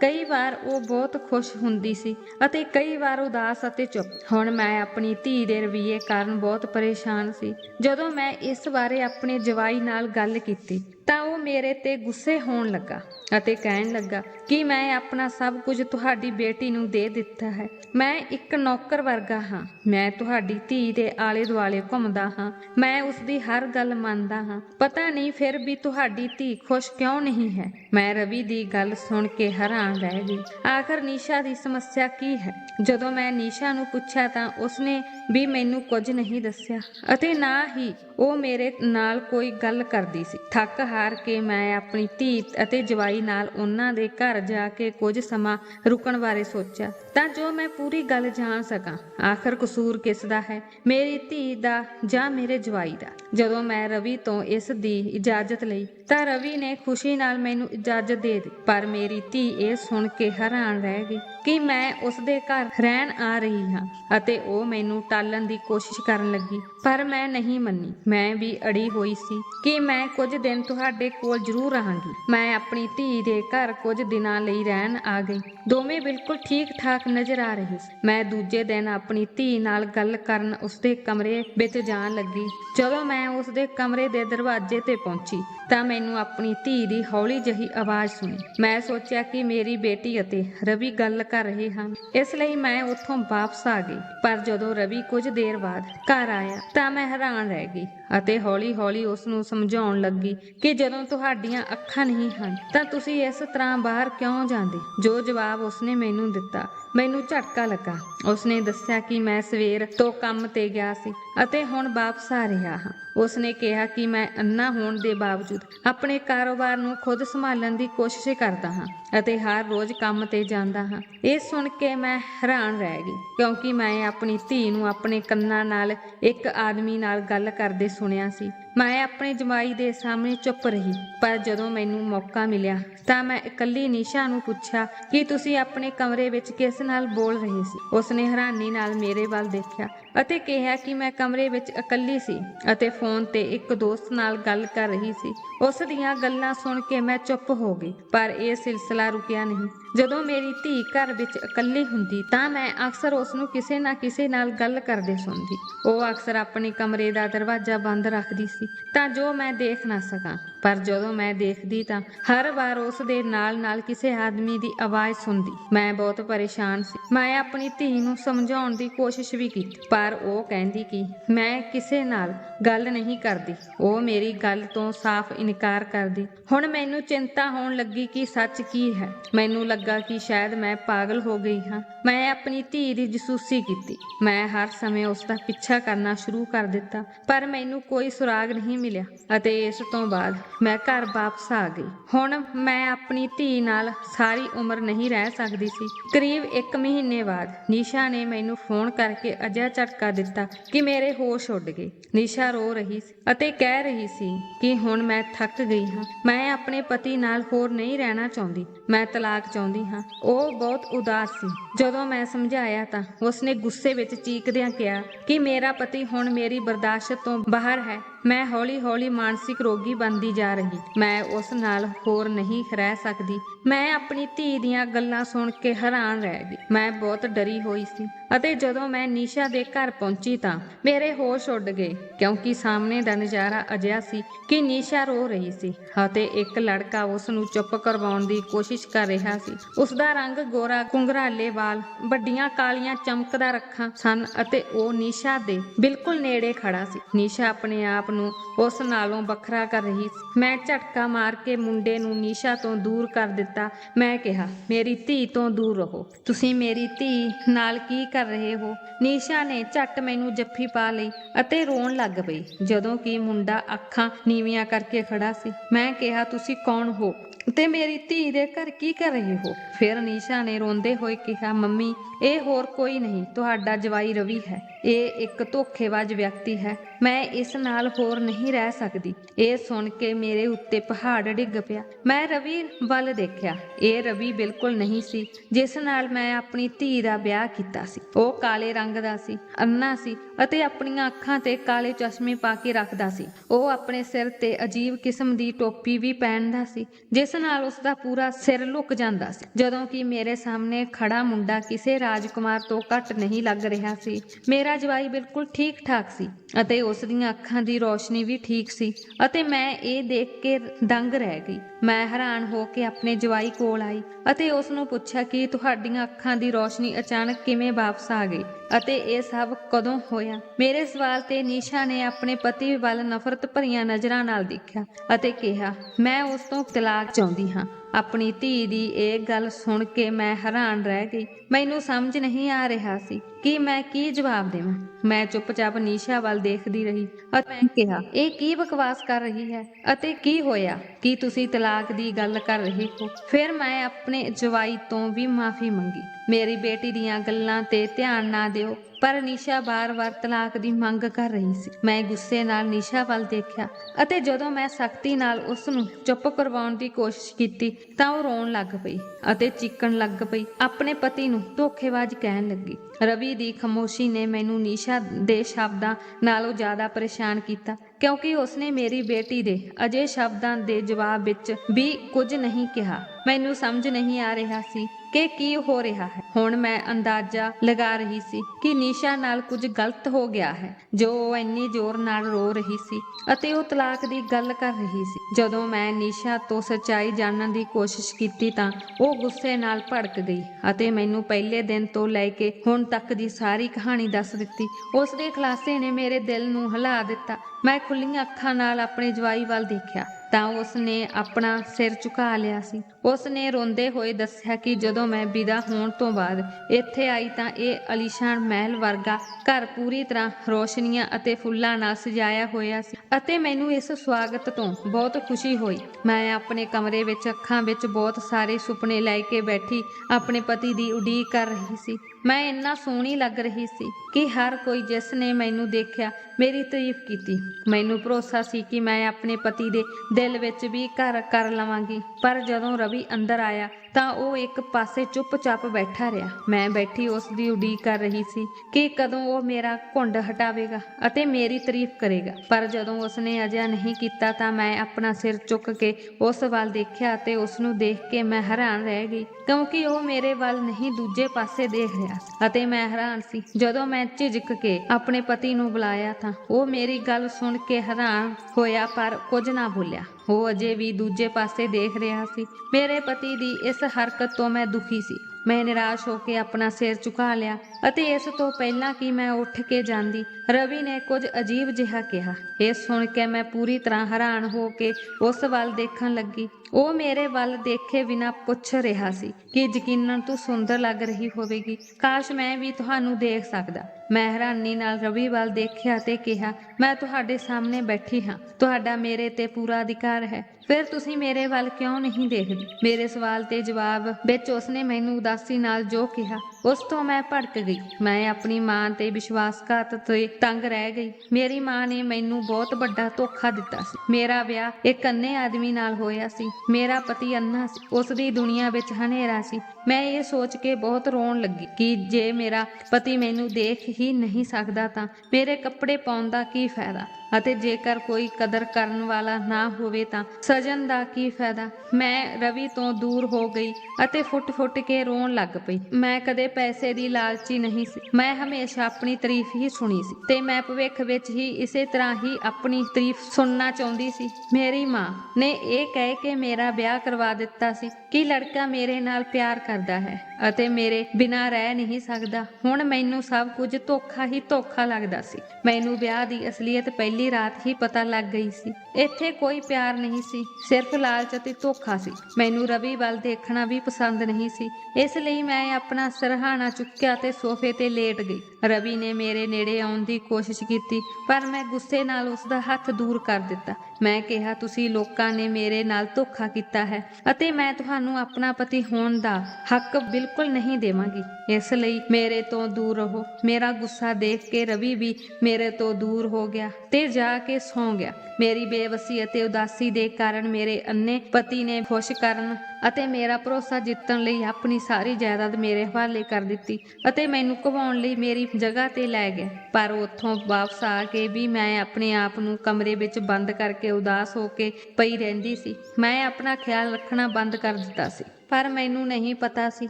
ਕਈ ਵਾਰ ਉਹ ਬਹੁਤ ਖੁਸ਼ ਹੁੰਦੀ ਸੀ ਅਤੇ ਕਈ ਵਾਰ ਉਦਾਸ ਅਤੇ ਚੁੱਪ। ਹੁਣ ਮੈਂ ਆਪਣੀ ਧੀ ਦੇ ਰਵੱਈਏ ਕਾਰਨ ਬਹੁਤ ਪਰੇਸ਼ਾਨ ਸੀ। ਜਦੋਂ ਮੈਂ ਇਸ ਬਾਰੇ ਆਪਣੇ ਜਵਾਈ ਨਾਲ ਗੱਲ ਕੀਤੀ ਤਾਂ ਉਹ ਮੇਰੇ ਤੇ ਗੁੱਸੇ ਹੋਣ ਲੱਗਾ ਅਤੇ ਕਹਿਣ ਲੱਗਾ, ਕਿ ਮੈਂ ਆਪਣਾ ਸਭ ਕੁਝ ਤੁਹਾਡੀ ਬੇਟੀ ਨੂੰ ਦੇ ਦਿੱਤਾ ਹੈ? ਮੈਂ ਇੱਕ ਨੌਕਰ ਵਰਗਾ ਹਾਂ। ਮੈਂ ਤੁਹਾਡੀ ਧੀ ਦੇ ਆਲੇ ਦੁਆਲੇ ਘੁੰਮਦਾ ਹਾਂ। ਮੈਂ ਉਸ ਦੀ ਹਰ ਗੱਲ ਮੰਨਦਾ ਹਾਂ। ਪਤਾ ਨਹੀਂ ਫਿਰ ਵੀ ਤੁਹਾਡੀ ਧੀ ਖੁਸ਼ ਕਿਉਂ ਨਹੀਂ ਹੈ? ਮੈਂ ਰਵੀ ਦੀ ਗੱਲ ਸੁਣ ਕੇ ਹੈਰਾਨ ਰਹਿ ਗਈ। ਆਖਰ ਨੀਸ਼ਾ ਦੀ ਸਮੱਸਿਆ ਕੀ ਹੈ? ਜਦੋਂ ਮੈਂ ਨੀਸ਼ਾ ਨੂੰ ਪੁੱਛਿਆ ਤਾਂ ਉਸਨੇ ਵੀ ਮੈਨੂੰ ਕੁਝ ਨਹੀਂ ਦੱਸਿਆ ਅਤੇ ਨਾ ਹੀ ਉਹ ਮੇਰੇ ਨਾਲ ਕੋਈ ਗੱਲ ਕਰਦੀ ਸੀ। ਥੱਕ ਹਾਰ ਕੇ ਮੈਂ ਆਪਣੀ ਧੀ ਅਤੇ ਜਵਾਈ ਨਾਲ ਉਹਨਾਂ ਦੇ ਘਰ ਜਾ ਕੇ ਕੁਝ ਸਮਾਂ ਰੁਕਣ ਬਾਰੇ ਸੋਚਿਆ। ਤਾਂ ਜੋ ਮੈਂ ਪੂਰੀ ਗੱਲ ਜਾਣ ਸਕਾਂ, ਆਖਰ ਕਸੂਰ ਕਿਸ ਦਾ ਹੈ? ਮੇਰੀ ਧੀ ਦਾ ਜਾਂ ਮੇਰੇ ਜਵਾਈ ਦਾ? ਜਦੋਂ ਮੈਂ ਰਵੀ ਤੋਂ ਇਸ ਦੀ ਇਜਾਜ਼ਤ ਲਈ ਤਾਂ ਰਵੀ ਨੇ ਖੁਸ਼ੀ ਨਾਲ ਮੈਨੂੰ ਇਜਾਜ਼ਤ ਦੇ ਦਿੱਤੀ ਪਰ ਮੇਰੀ ਧੀ ਇਹ ਸੁਣ ਕੇ ਹੈਰਾਨ ਰਹਿ ਗਈ ਕਿ ਮੈਂ ਉਸ ਦੇ ਘਰ ਰਹਿਣ ਆ ਰਹੀ ਹਾਂ ਅਤੇ ਉਹ ਮੈਨੂੰ ਟਾਲਣ ਦੀ ਕੋਸ਼ਿਸ਼ ਕਰਨ ਲੱਗੀ। ਪਰ ਮੈਂ ਨਹੀਂ ਮੰਨੀ। ਮੈਂ ਵੀ ਅੜੀ ਹੋਈ ਸੀ ਕਿ ਮੈਂ ਕੁਝ ਦਿਨ ਤੁਹਾਡੇ ਕੋਲ ਜ਼ਰੂਰ ਰਹਾਂਗੀ। ਮੈਂ ਆਪਣੀ ਧੀ ਦੇ ਘਰ ਕੁਝ ਦਿਨਾਂ ਲਈ ਰਹਿਣ ਆ ਗਈ। ਦੋਵੇਂ ਬਿਲਕੁਲ ਠੀਕ ਠਾਕ ਨਜ਼ਰ ਆ ਰਹੇ ਸੀ। ਮੈਂ ਦੂਜੇ ਦਿਨ ਆਪਣੀ ਧੀ ਨਾਲ ਗੱਲ ਕਰਨ ਉਸਦੇ ਕਮਰੇ ਵਿੱਚ ਜਾਣ ਲੱਗੀ। ਜਦੋਂ ਮੈਂ ਉਸਦੇ ਕਮਰੇ ਦੇ ਦਰਵਾਜ਼ੇ ਤੇ ਪਹੁੰਚੀ ਤਾਂ ਮੈਨੂੰ ਆਪਣੀ ਧੀ ਦੀ ਹੌਲੀ ਜਹੀ ਆਵਾਜ਼ ਸੁਣੀ। ਮੈਂ ਸੋਚਿਆ ਕਿ ਮੇਰੀ ਬੇਟੀ ਅਤੇ ਰਵੀ ਗੱਲ ਕਰ ਰਹੇ ਹਨ। ਇਸ ਲਈ ਮੈਂ ਉੱਥੋਂ ਵਾਪਸ ਆ ਗਈ। ਪਰ ਜਦੋਂ ਰਵੀ ਕੁਝ ਦੇਰ ਬਾਅਦ ਘਰ ਆਇਆ ਤਾਂ ਮੈਂ ਹੈਰਾਨ ਰਹਿ ਗਈ ਅਤੇ ਹੌਲੀ-ਹੌਲੀ ਉਸ ਨੂੰ ਸਮਝਾਉਣ ਲੱਗੀ ਕਿ ਜਦੋਂ ਤੁਹਾਡੀਆਂ ਅੱਖਾਂ ਨਹੀਂ ਹਨ ਤਾਂ ਤੁਸੀਂ ਇਸ ਤਰ੍ਹਾਂ ਬਾਹਰ ਕਿਉਂ ਜਾਂਦੇ? ਜੋ ਜਵਾਬ ਉਸਨੇ ਮੈਨੂੰ ਦਿੱਤਾ ਮੈਨੂੰ ਝਟਕਾ ਲੱਗਾ। ਉਸਨੇ ਦੱਸਿਆ ਕਿ ਮੈਂ ਸਵੇਰ ਤੋਂ ਕੰਮ ਤੇ ਗਿਆ ਸੀ ਅਤੇ ਹੁਣ ਵਾਪਸ ਆ ਰਿਹਾ ਹਾਂ। ਉਸਨੇ ਕਿਹਾ ਕਿ ਮੈਂ ਅੰਨਾ ਹੋਣ ਦੇ ਬਾਵਜੂਦ ਆਪਣੇ ਕਾਰੋਬਾਰ ਨੂੰ ਖੁਦ ਸੰਭਾਲਣ ਦੀ ਕੋਸ਼ਿਸ਼ ਕਰਦਾ ਹਾਂ ਅਤੇ ਹਰ ਰੋਜ਼ ਕੰਮ ਤੇ ਜਾਂਦਾ ਹਾਂ। ਇਹ ਸੁਣ ਕੇ ਮੈਂ ਹੈਰਾਨ ਰਹਿ ਗਈ ਕਿਉਂਕਿ ਮੈਂ ਆਪਣੀ ਧੀ ਨੂੰ ਆਪਣੇ ਕੰਨਾਂ ਨਾਲ ਇੱਕ ਆਦਮੀ ਨਾਲ ਗੱਲ ਕਰਦੇ ਸੁਣਿਆ ਸੀ। ਮੈਂ ਆਪਣੇ ਜਮਾਈ ਦੇ ਸਾਹਮਣੇ ਚੁੱਪ ਰਹੀ, ਪਰ ਜਦੋਂ ਮੈਨੂੰ ਮੌਕਾ ਮਿਲਿਆ, ਤਾਂ ਮੈਂ ਇਕੱਲੀ ਨਿਸ਼ਾ ਨੂੰ ਪੁੱਛਿਆ ਕਿ ਤੁਸੀਂ ਆਪਣੇ ਕਮਰੇ ਵਿੱਚ ਕਿਸ ਨਾਲ ਬੋਲ ਰਹੇ ਸੀ? ਉਸਨੇ ਹੈਰਾਨੀ ਨਾਲ ਮੇਰੇ ਵੱਲ ਦੇਖਿਆ। ਅਤੇ ਕਿਹਾ ਕਿ ਮੈਂ ਕਮਰੇ ਵਿੱਚ ਇਕੱਲੀ ਸੀ ਅਤੇ ਫੋਨ ਤੇ ਇੱਕ ਦੋਸਤ ਨਾਲ ਗੱਲ ਕਰ ਰਹੀ ਸੀ। ਉਸ ਦੀਆਂ ਗੱਲਾਂ ਸੁਣ ਕੇ ਮੈਂ ਚੁੱਪ ਹੋ ਗਈ, ਪਰ ਇਹ ਸਿਲਸਿਲਾ ਰੁਕਿਆ ਨਹੀਂ। ਜਦੋਂ ਮੇਰੀ ਧੀ ਘਰ ਵਿੱਚ ਇਕੱਲੀ ਹੁੰਦੀ, ਤਾਂ ਮੈਂ ਅਕਸਰ ਉਸ ਨੂੰ ਕਿਸੇ ਨਾ ਕਿਸੇ ਨਾਲ ਗੱਲ ਕਰਦੇ ਸੁਣਦੀ। ਉਹ ਅਕਸਰ ਆਪਣੇ ਕਮਰੇ ਦਾ ਦਰਵਾਜ਼ਾ ਬੰਦ ਰੱਖਦੀ ਸੀ, ਤਾਂ ਜੋ ਮੈਂ ਦੇਖ ਨਾ ਸਕਾਂ। ਪਰ ਜਦੋਂ ਮੈਂ ਦੇਖਦੀ ਤਾਂ ਹਰ ਵਾਰ ਉਸ ਦੇ ਨਾਲ-ਨਾਲ ਕਿਸੇ ਆਦਮੀ ਦੀ ਆਵਾਜ਼ ਸੁਣਦੀ। ਮੈਂ ਬਹੁਤ ਪਰੇਸ਼ਾਨ ਸੀ। ਮੈਂ ਆਪਣੀ ਧੀ ਨੂੰ ਸਮਝਾਉਣ ਦੀ ਕੋਸ਼ਿਸ਼ ਵੀ ਕੀਤੀ, ਪਰ ਉਹ ਕਹਿੰਦੀ ਕਿ ਮੈਂ ਕਿਸੇ ਨਾਲ ਗੱਲ ਨਹੀਂ ਕਰਦੀ। ਉਹ ਮੇਰੀ ਗੱਲ ਤੋਂ ਸਾਫ਼ ਇਨਕਾਰ ਕਰਦੀ। ਹੁਣ ਮੈਨੂੰ ਚਿੰਤਾ ਹੋਣ ਲੱਗੀ ਕਿ ਸੱਚ ਕੀ ਹੈ। ਮੈਨੂੰ ਲੱਗਾ ਕਿ ਸ਼ਾਇਦ ਮੈਂ ਪਾਗਲ ਹੋ ਗਈ ਹਾਂ। ਮੈਂ ਆਪਣੀ ਧੀ ਦੀ ਜਸੂਸੀ ਕੀਤੀ। ਮੈਂ ਹਰ ਸਮੇਂ ਉਸ ਦਾ ਪਿੱਛਾ ਕਰਨਾ ਸ਼ੁਰੂ ਕਰ ਦਿੱਤਾ, ਪਰ ਮੈਨੂੰ ਕੋਈ ਸੁਰਾਗ ਨਹੀਂ ਮਿਲਿਆ। ਅਤੇ ਇਸ ਤੋਂ ਬਾਅਦ ਮੈਂ ਘਰ ਵਾਪਸ ਆ ਗਈ। ਹੁਣ ਮੈਂ ਆਪਣੀ ਧੀ ਨਾਲ ਸਾਰੀ ਉਮਰ ਨਹੀਂ ਰਹਿ ਸਕਦੀ ਸੀ। ਕਰੀਬ 1 ਮਹੀਨੇ ਬਾਅਦ ਨਿਸ਼ਾ ਨੇ ਮੈਨੂੰ ਫੋਨ ਕਰਕੇ ਅਜਿਹਾ ਝਟਕਾ ਦਿੱਤਾ ਕਿ ਮੇਰੇ ਹੋਸ਼ ਉੱਡ ਗਏ। ਨਿਸ਼ਾ ਰੋ ਰਹੀ ਸੀ ਅਤੇ ਕਹਿ ਰਹੀ ਸੀ ਕਿ ਹੁਣ ਮੈਂ ਥੱਕ ਗਈ ਹਾਂ। ਮੈਂ ਆਪਣੇ ਪਤੀ ਨਾਲ ਹੋਰ ਨਹੀਂ ਰਹਿਣਾ ਚਾਹੁੰਦੀ। ਮੈਂ ਤਲਾਕ ਚਾਹੁੰਦੀ ਹਾਂ। ਉਹ ਬਹੁਤ ਉਦਾਸ ਸੀ। ਜਦੋਂ ਮੈਂ ਸਮਝਾਇਆ ਤਾਂ ਉਸਨੇ ਗੁੱਸੇ ਵਿੱਚ ਚੀਕਦਿਆਂ ਕਿਹਾ ਕਿ ਮੇਰਾ ਪਤੀ ਹੁਣ ਮੇਰੀ ਬਰਦਾਸ਼ਤ ਤੋਂ ਬਾਹਰ ਹੈ। ਮੈਂ ਹੌਲੀ-ਹੌਲੀ ਮਾਨਸਿਕ ਰੋਗੀ ਬਣਦੀ ਜਾ ਰਹੀ। ਮੈਂ ਉਸ ਨਾਲ ਹੋਰ ਨਹੀਂ ਰਹਿ ਸਕਦੀ। ਮੈਂ ਆਪਣੀ ਧੀ ਦੀਆਂ ਗੱਲਾਂ ਸੁਣ ਕੇ ਹੈਰਾਨ ਰਹਿ ਗਈ। ਮੈਂ ਬਹੁਤ ਡਰੀ ਹੋਈ ਸੀ ਅਤੇ ਜਦੋਂ ਮੈਂ ਨੀਸ਼ਾ ਦੇ ਘਰ ਪਹੁੰਚੀ ਤਾਂ ਮੇਰੇ ਹੋਸ਼ ਉੱਡ ਗਏ ਕਿਉਂਕਿ ਸਾਹਮਣੇ ਦਾ ਨਜ਼ਾਰਾ ਅਜਿਹਾ ਸੀ ਕਿ ਨੀਸ਼ਾ ਰੋ ਰਹੀ ਸੀ ਅਤੇ ਇੱਕ ਲੜਕਾ ਉਸ ਨੂੰ ਚੁੱਪ ਕਰਵਾਉਣ ਦੀ ਕੋਸ਼ਿਸ਼ ਕਰ ਰਿਹਾ ਸੀ। ਉਸ ਦਾ ਰੰਗ ਗੋਰਾ ਕੁੰਗਰਾਲੇ ਵਾਲ, ਵੱਡੀਆਂ ਕਾਲੀਆਂ ਚਮਕਦਾਰ ਅੱਖਾਂ ਸਨ ਅਤੇ ਉਹ ਨੀਸ਼ਾ ਦੇ ਬਿਲਕੁਲ ਨੇੜੇ ਖੜਾ ਸੀ। ਨੀਸ਼ਾ ਆਪਣੇ ਆਪ ਨੂੰ ਉਸ ਨਾਲੋਂ ਵੱਖਰਾ ਕਰ ਰਹੀ ਸੀ। ਮੈਂ ਝਟਕਾ ਮਾਰ ਕੇ ਮੁੰਡੇ ਨੂੰ ਨੀਸ਼ਾ ਤੋਂ ਦੂਰ ਕਰ ਦਿੱਤਾ। ਦਿੱਤਾ ਮੈਂ ਕਿਹਾ, ਮੇਰੀ ਧੀ ਤੋਂ ਦੂਰ ਰਹੋ। ਤੁਸੀਂ ਮੇਰੀ ਧੀ ਨਾਲ ਕੀ ਕਰ ਰਹੇ ਹੋ? ਨੀਸ਼ਾ ਨੇ ਝੱਟ ਮੈਨੂੰ ਜੱਫੀ ਪਾ ਲਈ ਅਤੇ ਰੋਣ ਲੱਗ ਪਈ, ਜਦੋਂ ਕਿ ਮੁੰਡਾ ਅੱਖਾਂ ਨੀਵੀਆਂ ਕਰਕੇ ਖੜਾ ਸੀ। ਮੈਂ ਕਿਹਾ, ਤੁਸੀਂ ਕੌਣ ਹੋ ਤੇ ਮੇਰੀ ਧੀ ਦੇ ਘਰ ਕੀ ਕਰ ਰਹੇ ਹੋ? ਫਿਰ ਨੀਸ਼ਾ ਨੇ ਰੋਂਦੇ ਹੋਏ ਕਿਹਾ, ਮੰਮੀ, ਇਹ ਹੋਰ ਕੋਈ ਨਹੀਂ, ਤੁਹਾਡਾ ਜਵਾਈ ਰਵੀ ਹੈ। ਇਹ ਇੱਕ ਧੋਖੇਬਾਜ਼ ਵਿਅਕਤੀ ਹੈ। ਮੈਂ ਇਸ ਨਾਲ ਹੋਰ ਨਹੀਂ ਰਹਿ ਸਕਦੀ। ਇਹ ਸੁਣ ਕੇ ਮੇਰੇ ਉੱਤੇ ਪਹਾੜ ਡਿੱਗ ਪਿਆ। ਮੈਂ ਰਵੀ ਵੱਲ ਦੇਖਿਆ। ਇਹ ਰਵੀ ਬਿਲਕੁਲ ਨਹੀਂ ਸੀ, ਜਿਸ ਨਾਲ ਮੈਂ ਆਪਣੀ ਧੀ ਦਾ ਵਿਆਹ ਕੀਤਾ ਸੀ। ਉਹ ਕਾਲੇ ਰੰਗ ਦਾ ਸੀ ਅੰਨਾ ਸੀ ਅਤੇ ਆਪਣੀਆਂ ਅੱਖਾਂ ਤੇ ਕਾਲੇ ਚਸ਼ਮੇ ਪਾ ਕੇ ਰੱਖਦਾ ਸੀ। ਉਹ ਆਪਣੇ ਸਿਰ ਤੇ ਅਜੀਬ ਕਿਸਮ ਦੀ ਟੋਪੀ ਵੀ ਪਹਿਨਦਾ ਸੀ, ਜਿਸ ਨਾਲ ਉਸ ਦਾ ਪੂਰਾ ਸਿਰ ਲੁਕ ਜਾਂਦਾ ਸੀ। ਜਦੋਂ ਕਿ ਮੇਰੇ ਸਾਹਮਣੇ ਖੜਾ ਮੁੰਡਾ ਕਿਸੇ ਰਾਜਕੁਮਾਰ ਤੋਂ ਘੱਟ ਨਹੀਂ ਲੱਗ ਰਿਹਾ ਸੀ। ਮੇਰਾ ਜਵਾਈ ਬਿਲਕੁਲ ਠੀਕ ਠਾਕ ਸੀ ਅਤੇ ਉਸ ਦੀਆਂ ਅੱਖਾਂ ਦੀ ਰੋਸ਼ਨੀ ਵੀ ਠੀਕ ਸੀ ਅਤੇ ਮੈਂ ਇਹ ਦੇਖ ਕੇ ਦੰਗ ਰਹਿ ਗਈ। ਮੈਂ ਹੈਰਾਨ ਹੋ ਕੇ ਆਪਣੇ ਜਵਾਈ ਕੋਲ ਆਈ ਅਤੇ ਉਸ ਨੂੰ ਪੁੱਛਿਆ ਕਿ ਤੁਹਾਡੀਆਂ ਅੱਖਾਂ ਦੀ ਰੋਸ਼ਨੀ ਅਚਾਨਕ ਕਿਵੇਂ ਵਾਪਸ ਆ ਗਈ ਅਤੇ ਇਹ ਸਭ ਕਦੋਂ ਹੋਇਆ? ਮੇਰੇ ਸਵਾਲ ਤੇ ਨੀਸ਼ਾ ਨੇ ਆਪਣੇ ਪਤੀ ਵੱਲ ਨਫ਼ਰਤ ਭਰੀਆਂ ਨਜ਼ਰਾਂ ਨਾਲ ਦੇਖਿਆ ਅਤੇ ਕਿਹਾ, ਮੈਂ ਉਸ ਤੋਂ ਤਲਾਕ ਚਾਹੁੰਦੀ ਹਾਂ। ਆਪਣੀ ਧੀ ਦੀ ਇਹ ਗੱਲ ਸੁਣ ਕੇ ਮੈਂ ਹੈਰਾਨ ਰਹਿ ਗਈ। ਮੈਨੂੰ ਸਮਝ ਨਹੀਂ ਆ ਰਿਹਾ ਸੀ ਕਿ ਮੈਂ ਕੀ ਜਵਾਬ ਦੇਵਾਂ। ਮੈਂ ਚੁੱਪਚਾਪ ਨੀਸ਼ਾ ਵੱਲ ਦੇਖਦੀ ਰਹੀ ਅਤੇ ਮੈਂ ਕਿਹਾ, ਇਹ ਕੀ ਬਕਵਾਸ ਕਰ ਰਹੀ ਹੈ ਅਤੇ ਕੀ ਹੋਇਆ? ਕੀ ਤੁਸੀਂ ਤਲਾਕ ਦੀ ਗੱਲ ਕਰ ਰਹੇ ਹੋ? ਫਿਰ ਮੈਂ ਆਪਣੇ ਜਵਾਈ ਤੋਂ ਵੀ ਮਾਫੀ ਮੰਗੀ। ਮੇਰੀ ਬੇਟੀ ਦੀਆਂ ਗੱਲਾਂ ਤੇ ਧਿਆਨ ਨਾ ਦਿਓ। ਪਰ ਨਿਸ਼ਾ ਬਾਰ-ਬਾਰ ਤਲਾਕ ਦੀ ਮੰਗ ਕਰ ਰਹੀ ਸੀ। ਮੈਂ ਗੁੱਸੇ ਨਾਲ ਨਿਸ਼ਾ ਵੱਲ ਦੇਖਿਆ ਅਤੇ ਜਦੋਂ ਮੈਂ ਸਖਤੀ ਨਾਲ ਉਸ ਨੂੰ ਚੁੱਪ ਕਰਵਾਉਣ ਦੀ ਕੋਸ਼ਿਸ਼ ਕੀਤੀ ਤਾਂ ਉਹ ਰੋਣ ਲੱਗ ਪਈ ਅਤੇ ਚੀਕਣ ਲੱਗ ਪਈ। ਆਪਣੇ ਪਤੀ ਨੂੰ ਧੋਖੇਬਾਜ਼ ਕਹਿਣ ਲੱਗੀ। ਰਵੀ ਦੀ ਖਾਮੋਸ਼ੀ ਨੇ ਮੈਨੂੰ ਨਿਸ਼ਾ ਦੇ ਸ਼ਬਦਾਂ ਨਾਲੋਂ ਜ਼ਿਆਦਾ ਪਰੇਸ਼ਾਨ ਕੀਤਾ ਕਿਉਂਕਿ ਉਸਨੇ ਮੇਰੀ ਬੇਟੀ ਦੇ ਅਜੇ ਸ਼ਬਦਾਂ ਦੇ ਜਵਾਬ ਵਿੱਚ ਵੀ ਕੁਝ ਨਹੀਂ ਕਿਹਾ। ਮੈਨੂੰ ਸਮਝ ਨਹੀਂ ਆ ਰਿਹਾ ਸੀ ਕਿ ਕੀ ਹੋ ਰਿਹਾ ਹੈ? ਹੁਣ ਮੈਂ ਅੰਦਾਜ਼ਾ ਲਗਾ ਰਹੀ ਸੀ ਕਿ ਨਿਸ਼ਾ ਨਾਲ ਕੁਝ ਗਲਤ ਹੋ ਗਿਆ ਹੈ। ਜੋ ਉਹ ਇੰਨੀ ਜ਼ੋਰ ਨਾਲ ਰੋ ਰਹੀ ਸੀ ਅਤੇ ਉਹ ਤਲਾਕ ਦੀ ਗੱਲ ਕਰ ਰਹੀ ਸੀ। ਜਦੋਂ ਮੈਂ ਨਿਸ਼ਾ ਤੋਂ ਸੱਚਾਈ ਜਾਣਨ ਦੀ ਕੋਸ਼ਿਸ਼ ਕੀਤੀ ਤਾਂ ਉਹ ਗੁੱਸੇ ਨਾਲ ਭੜਕ ਗਈ ਅਤੇ ਮੈਨੂੰ ਪਹਿਲੇ ਦਿਨ ਤੋਂ ਲੈ ਕੇ ਹੁਣ ਤੱਕ ਦੀ ਸਾਰੀ ਕਹਾਣੀ ਦੱਸ ਦਿੱਤੀ। ਉਸ ਦੇ ਖੁਲਾਸੇ ਨੇ ਮੇਰੇ ਦਿਲ ਨੂੰ ਹਿਲਾ ਦਿੱਤਾ। ਮੈਂ ਖੁੱਲੀਆਂ ਅੱਖਾਂ ਨਾਲ ਆਪਣੇ ਜਵਾਈ ਵੱਲ ਦੇਖਿਆ। ਤਾਂ ਉਸ ਨੇ ਆਪਣਾ ਸਿਰ ਝੁਕਾ ਲਿਆ ਸੀ। ਉਸ ਨੇ ਰੋਂਦੇ ਹੋਏ ਦੱਸਿਆ ਕਿ ਜਦੋਂ ਮੈਂ ਵਿਦਾ ਹੋਣ ਤੋਂ ਬਾਅਦ ਇੱਥੇ ਆਈ ਤਾਂ ਇਹ ਅਲੀਸ਼ਾਨ ਮਹਿਲ ਵਰਗਾ ਘਰ ਪੂਰੀ ਤਰ੍ਹਾਂ ਰੋਸ਼ਨੀਆਂ ਅਤੇ ਫੁੱਲਾਂ ਨਾਲ ਸਜਾਇਆ ਹੋਇਆ ਸੀ ਅਤੇ ਮੈਨੂੰ ਇਸ ਸਵਾਗਤ ਤੋਂ ਬਹੁਤ ਖੁਸ਼ੀ ਹੋਈ। ਮੈਂ ਆਪਣੇ ਕਮਰੇ ਵਿੱਚ ਅੱਖਾਂ ਵਿੱਚ ਬਹੁਤ ਸਾਰੇ ਸੁਪਨੇ ਲੈ ਕੇ ਬੈਠੀ ਆਪਣੇ ਪਤੀ ਦੀ ਉਡੀਕ ਕਰ ਰਹੀ ਸੀ। ਮੈਂ ਇੰਨਾ ਸੋਹਣੀ ਲੱਗ ਰਹੀ ਸੀ ਕਿ ਹਰ ਕੋਈ ਜਿਸ ਨੇ ਮੈਨੂੰ ਦੇਖਿਆ, ਮੇਰੀ ਤਾਰੀਫ ਕੀਤੀ। ਮੈਨੂੰ ਭਰੋਸਾ ਸੀ ਕਿ ਮੈਂ ਆਪਣੇ ਪਤੀ ਦੇ ਦਿਲ ਵਿੱਚ ਵੀ ਘਰ ਕਰ ਲਵਾਂਗੀ। ਪਰ ਜਦੋਂ ਰਵੀ ਅੰਦਰ ਆਇਆ ਤਾਂ ਉਹ ਇੱਕ ਪਾਸੇ ਚੁੱਪਚਾਪ ਬੈਠਾ ਰਿਹਾ। ਮੈਂ ਬੈਠੀ ਉਸ ਦੀ ਉਡੀਕ ਕਰ ਰਹੀ ਸੀ ਕਿ ਕਦੋਂ ਉਹ ਮੇਰਾ ਘੁੰਡ ਹਟਾਵੇਗਾ ਅਤੇ ਮੇਰੀ ਤਾਰੀਫ ਕਰੇਗਾ। ਪਰ ਜਦੋਂ ਉਸਨੇ ਅਜਿਹਾ ਨਹੀਂ ਕੀਤਾ ਤਾਂ ਮੈਂ ਆਪਣਾ ਸਿਰ ਚੁੱਕ ਕੇ ਉਸ ਵੱਲ ਦੇਖਿਆ ਅਤੇ ਉਸ ਨੂੰ ਦੇਖ ਕੇ ਮੈਂ ਹੈਰਾਨ ਰਹਿ ਗਈ, ਕਿਉਂਕਿ ਉਹ ਮੇਰੇ ਵੱਲ ਨਹੀਂ ਦੂਜੇ ਪਾਸੇ ਦੇਖ ਰਿਹਾ। ਅਤੇ ਮੈਂ ਹੈਰਾਨ ਸੀ, ਜਦੋਂ ਮੈਂ ਝਿਜਕ ਕੇ ਆਪਣੇ ਪਤੀ ਨੂੰ ਬੁਲਾਇਆ ਤਾਂ ਉਹ ਮੇਰੀ ਗੱਲ ਸੁਣ ਕੇ ਹੈਰਾਨ ਹੋਇਆ ਪਰ ਕੁਝ ਨਾ ਬੋਲਿਆ। ਉਹ ਅਜੇ ਵੀ ਦੂਜੇ ਪਾਸੇ ਦੇਖ ਰਿਹਾ ਸੀ। ਮੇਰੇ ਪਤੀ ਦੀ ਇਸ ਹਰਕਤ ਤੋਂ ਮੈਂ ਦੁਖੀ ਸੀ। ਮੈਂ ਨਿਰਾਸ਼ ਹੋ ਕੇ ਆਪਣਾ ਸਿਰ ਝੁਕਾ ਲਿਆ ਅਤੇ ਇਸ ਤੋਂ ਪਹਿਲਾਂ ਕਿ ਮੈਂ ਉੱਠ ਕੇ ਜਾਂਦੀ, ਰਵੀ ਨੇ ਕੁਝ ਅਜੀਬ ਜਿਹਾ ਕਿਹਾ। ਇਹ ਸੁਣ ਕੇ ਮੈਂ ਪੂਰੀ ਤਰ੍ਹਾਂ ਹੈਰਾਨ ਹੋ ਕੇ ਉਸ ਵੱਲ ਦੇਖਣ ਲੱਗੀ। ਉਹ ਮੇਰੇ ਵੱਲ ਦੇਖੇ ਬਿਨਾ ਪੁੱਛ ਰਿਹਾ ਸੀ ਕਿ ਯਕੀਨਨ ਤੂੰ ਸੁੰਦਰ ਲੱਗ ਰਹੀ ਹੋਵੇਗੀ। ਕਾਸ਼ ਮੈਂ ਵੀ ਤੁਹਾਨੂੰ ਦੇਖ ਸਕਦਾ। ਮੈਂ ਹੈਰਾਨੀ ਨਾਲ ਰਵੀ ਵੱਲ ਦੇਖਿਆ ਤੇ ਕਿਹਾ, ਮੈਂ ਤੁਹਾਡੇ ਸਾਹਮਣੇ ਬੈਠੀ ਹਾਂ। ਤੁਹਾਡਾ ਮੇਰੇ ਤੇ ਪੂਰਾ ਅਧਿਕਾਰ ਹੈ। ਫਿਰ ਤੁਸੀਂ ਮੇਰੇ ਵੱਲ ਕਿਉਂ ਨਹੀਂ ਦੇਖਦੇ? ਮੇਰੇ ਸਵਾਲ ਤੇ ਜਵਾਬ ਵਿੱਚ ਉਸਨੇ ਮੈਨੂੰ ਉਦਾਸੀ ਨਾਲ ਜੋ ਕਿਹਾ। ਉਸ ਤੋਂ ਮੈਂ ਭੜਕ ਗਈ। ਮੈਂ ਆਪਣੀ ਮਾਂ ਤੇ ਵਿਸ਼ਵਾਸਘਾਤ ਤੇ ਤੰਗ ਰਹਿ ਗਈ। ਮੇਰੀ ਮਾਂ ਨੇ ਮੈਨੂੰ ਬਹੁਤ ਵੱਡਾ ਧੋਖਾ ਦਿੱਤਾ ਸੀ। ਮੇਰਾ ਵਿਆਹ ਇੱਕ ਅੰਨੇ ਆਦਮੀ ਨਾਲ ਹੋਇਆ ਸੀ। ਮੇਰਾ ਪਤੀ ਅੰਨਾ ਸੀ। ਉਸ ਦੀ ਦੁਨੀਆ ਵਿੱਚ ਹਨੇਰਾ ਸੀ। ਮੈਂ ਇਹ ਸੋਚ ਕੇ ਬਹੁਤ ਰੋਣ ਲੱਗੀ ਕਿ ਜੇ ਮੇਰਾ ਪਤੀ ਮੈਨੂੰ ਦੇਖ ਹੀ ਨਹੀਂ ਸਕਦਾ ਤਾਂ ਮੇਰੇ ਕੱਪੜੇ ਪਾਉਣ ਦਾ ਕੀ ਫਾਇਦਾ? ਅਤੇ ਜੇਕਰ ਕੋਈ ਕਦਰ ਕਰਨ ਵਾਲਾ ਨਾ ਹੋਵੇ ਤਾਂ ਸਜਨ ਦਾ ਕੀ ਫਾਇਦਾ? ਮੈਂ ਰਵੀ ਤੋਂ ਦੂਰ ਹੋ ਗਈ ਅਤੇ ਫੁੱਟ-ਫੁੱਟ ਕੇ ਰੋਣ ਲੱਗ ਪਈ। ਮੈਂ ਕਦੇ ਪੈਸੇ ਦੀ ਲਾਲਚੀ ਨਹੀਂ ਸੀ। ਮੈਂ ਹਮੇਸ਼ਾ ਆਪਣੀ ਤਾਰੀਫ ਹੀ ਸੁਣੀ ਸੀ ਤੇ ਮੈਂ ਭਵਿੱਖ ਵਿੱਚ ਹੀ ਇਸੇ ਤਰ੍ਹਾਂ ਹੀ ਆਪਣੀ ਤਾਰੀਫ ਸੁਣਨਾ ਚਾਹੁੰਦੀ ਸੀ। ਮੇਰੀ ਮਾਂ ਨੇ ਇਹ ਕਹਿ ਕੇ ਮੇਰਾ ਵਿਆਹ ਕਰਵਾ ਦਿੱਤਾ ਸੀ ਕਿ ਲੜਕਾ ਮੇਰੇ ਨਾਲ ਪਿਆਰ ਕਰਦਾ ਹੈ ਅਤੇ ਮੇਰੇ ਬਿਨਾਂ ਰਹਿ ਨਹੀਂ ਸਕਦਾ। ਹੁਣ ਮੈਨੂੰ ਸਭ ਕੁਝ ਧੋਖਾ ਹੀ ਧੋਖਾ ਲੱਗਦਾ ਸੀ। ਮੈਨੂੰ ਵਿਆਹ ਦੀ ਅਸਲੀਅਤ ਪਹਿਲੀ ਰਾਤ ਹੀ ਪਤਾ ਲੱਗ ਗਈ ਸੀ। ਇੱਥੇ ਕੋਈ ਪਿਆਰ ਨਹੀਂ ਸੀ, ਸਿਰਫ ਲਾਲਚ ਅਤੇ ਧੋਖਾ ਸੀ। ਮੈਨੂੰ ਰਵੀ ਵੱਲ ਦੇਖਣਾ ਵੀ ਪਸੰਦ ਨਹੀਂ ਸੀ। ਇਸ ਲਈ ਮੈਂ ਆਪਣਾ ਸਰਹਾਣਾ ਚੁੱਕਿਆ ਤੇ ਸੋਫੇ ਤੇ ਲੇਟ ਗਈ। ਰਵੀ ਨੇ ਮੇਰੇ ਨੇੜੇ ਆਉਣ ਦੀ ਕੋਸ਼ਿਸ਼ ਕੀਤੀ, ਪਰ ਮੈਂ ਗੁੱਸੇ ਨਾਲ ਉਸ ਦਾ ਹੱਥ ਦੂਰ ਕਰ ਦਿੱਤਾ। ਮੈਂ ਕਿਹਾ, ਤੁਸੀਂ ਲੋਕਾਂ ਨੇ ਮੇਰੇ ਨਾਲ ਧੋਖਾ ਕੀਤਾ ਹੈ ਅਤੇ ਮੈਂ ਤੁਹਾਨੂੰ ਆਪਣਾ ਪਤੀ ਹੋਣ ਦਾ ਹੱਕ ਬਿਲਕੁਲ ਨਹੀਂ ਦੇਵਾਂਗੀ। ਇਸ ਲਈ ਮੇਰੇ ਤੋਂ ਦੂਰ ਰਹੋ। ਮੇਰਾ ਗੁੱਸਾ ਦੇਖ ਕੇ ਰਵੀ ਵੀ ਮੇਰੇ ਤੋਂ ਦੂਰ ਹੋ ਗਿਆ ਤੇ ਜਾ ਕੇ ਸੌਂ ਗਿਆ। ਮੇਰੀ ਬੇਵਸੀ ਅਤੇ ਉਦਾਸੀ ਦੇ ਕਾਰਨ ਮੇਰੇ ਅੰਨੇ ਪਤੀ ਨੇ ਖੁਸ਼ ਕਰਨ ਅਤੇ ਮੇਰਾ ਭਰੋਸਾ ਜਿੱਤਣ ਲਈ ਆਪਣੀ ਸਾਰੀ ਜਾਇਦਾਦ ਮੇਰੇ ਹਵਾਲੇ ਕਰ ਦਿੱਤੀ ਅਤੇ ਮੈਨੂੰ ਘਵਾਉਣ ਲਈ ਮੇਰੀ ਜਗ੍ਹਾ ਤੇ ਲੈ ਗਿਆ ਪਰ ਉੱਥੋਂ ਵਾਪਸ ਆ ਕੇ ਵੀ ਮੈਂ ਆਪਣੇ ਆਪ ਨੂੰ ਕਮਰੇ ਵਿੱਚ ਬੰਦ ਕਰਕੇ ਉਦਾਸ ਹੋ ਕੇ ਪਈ ਰਹਿੰਦੀ ਸੀ। ਮੈਂ ਆਪਣਾ ਖਿਆਲ ਰੱਖਣਾ ਬੰਦ ਕਰ ਦਿੱਤਾ ਸੀ। ਪਰ ਮੈਨੂੰ ਨਹੀਂ ਪਤਾ ਸੀ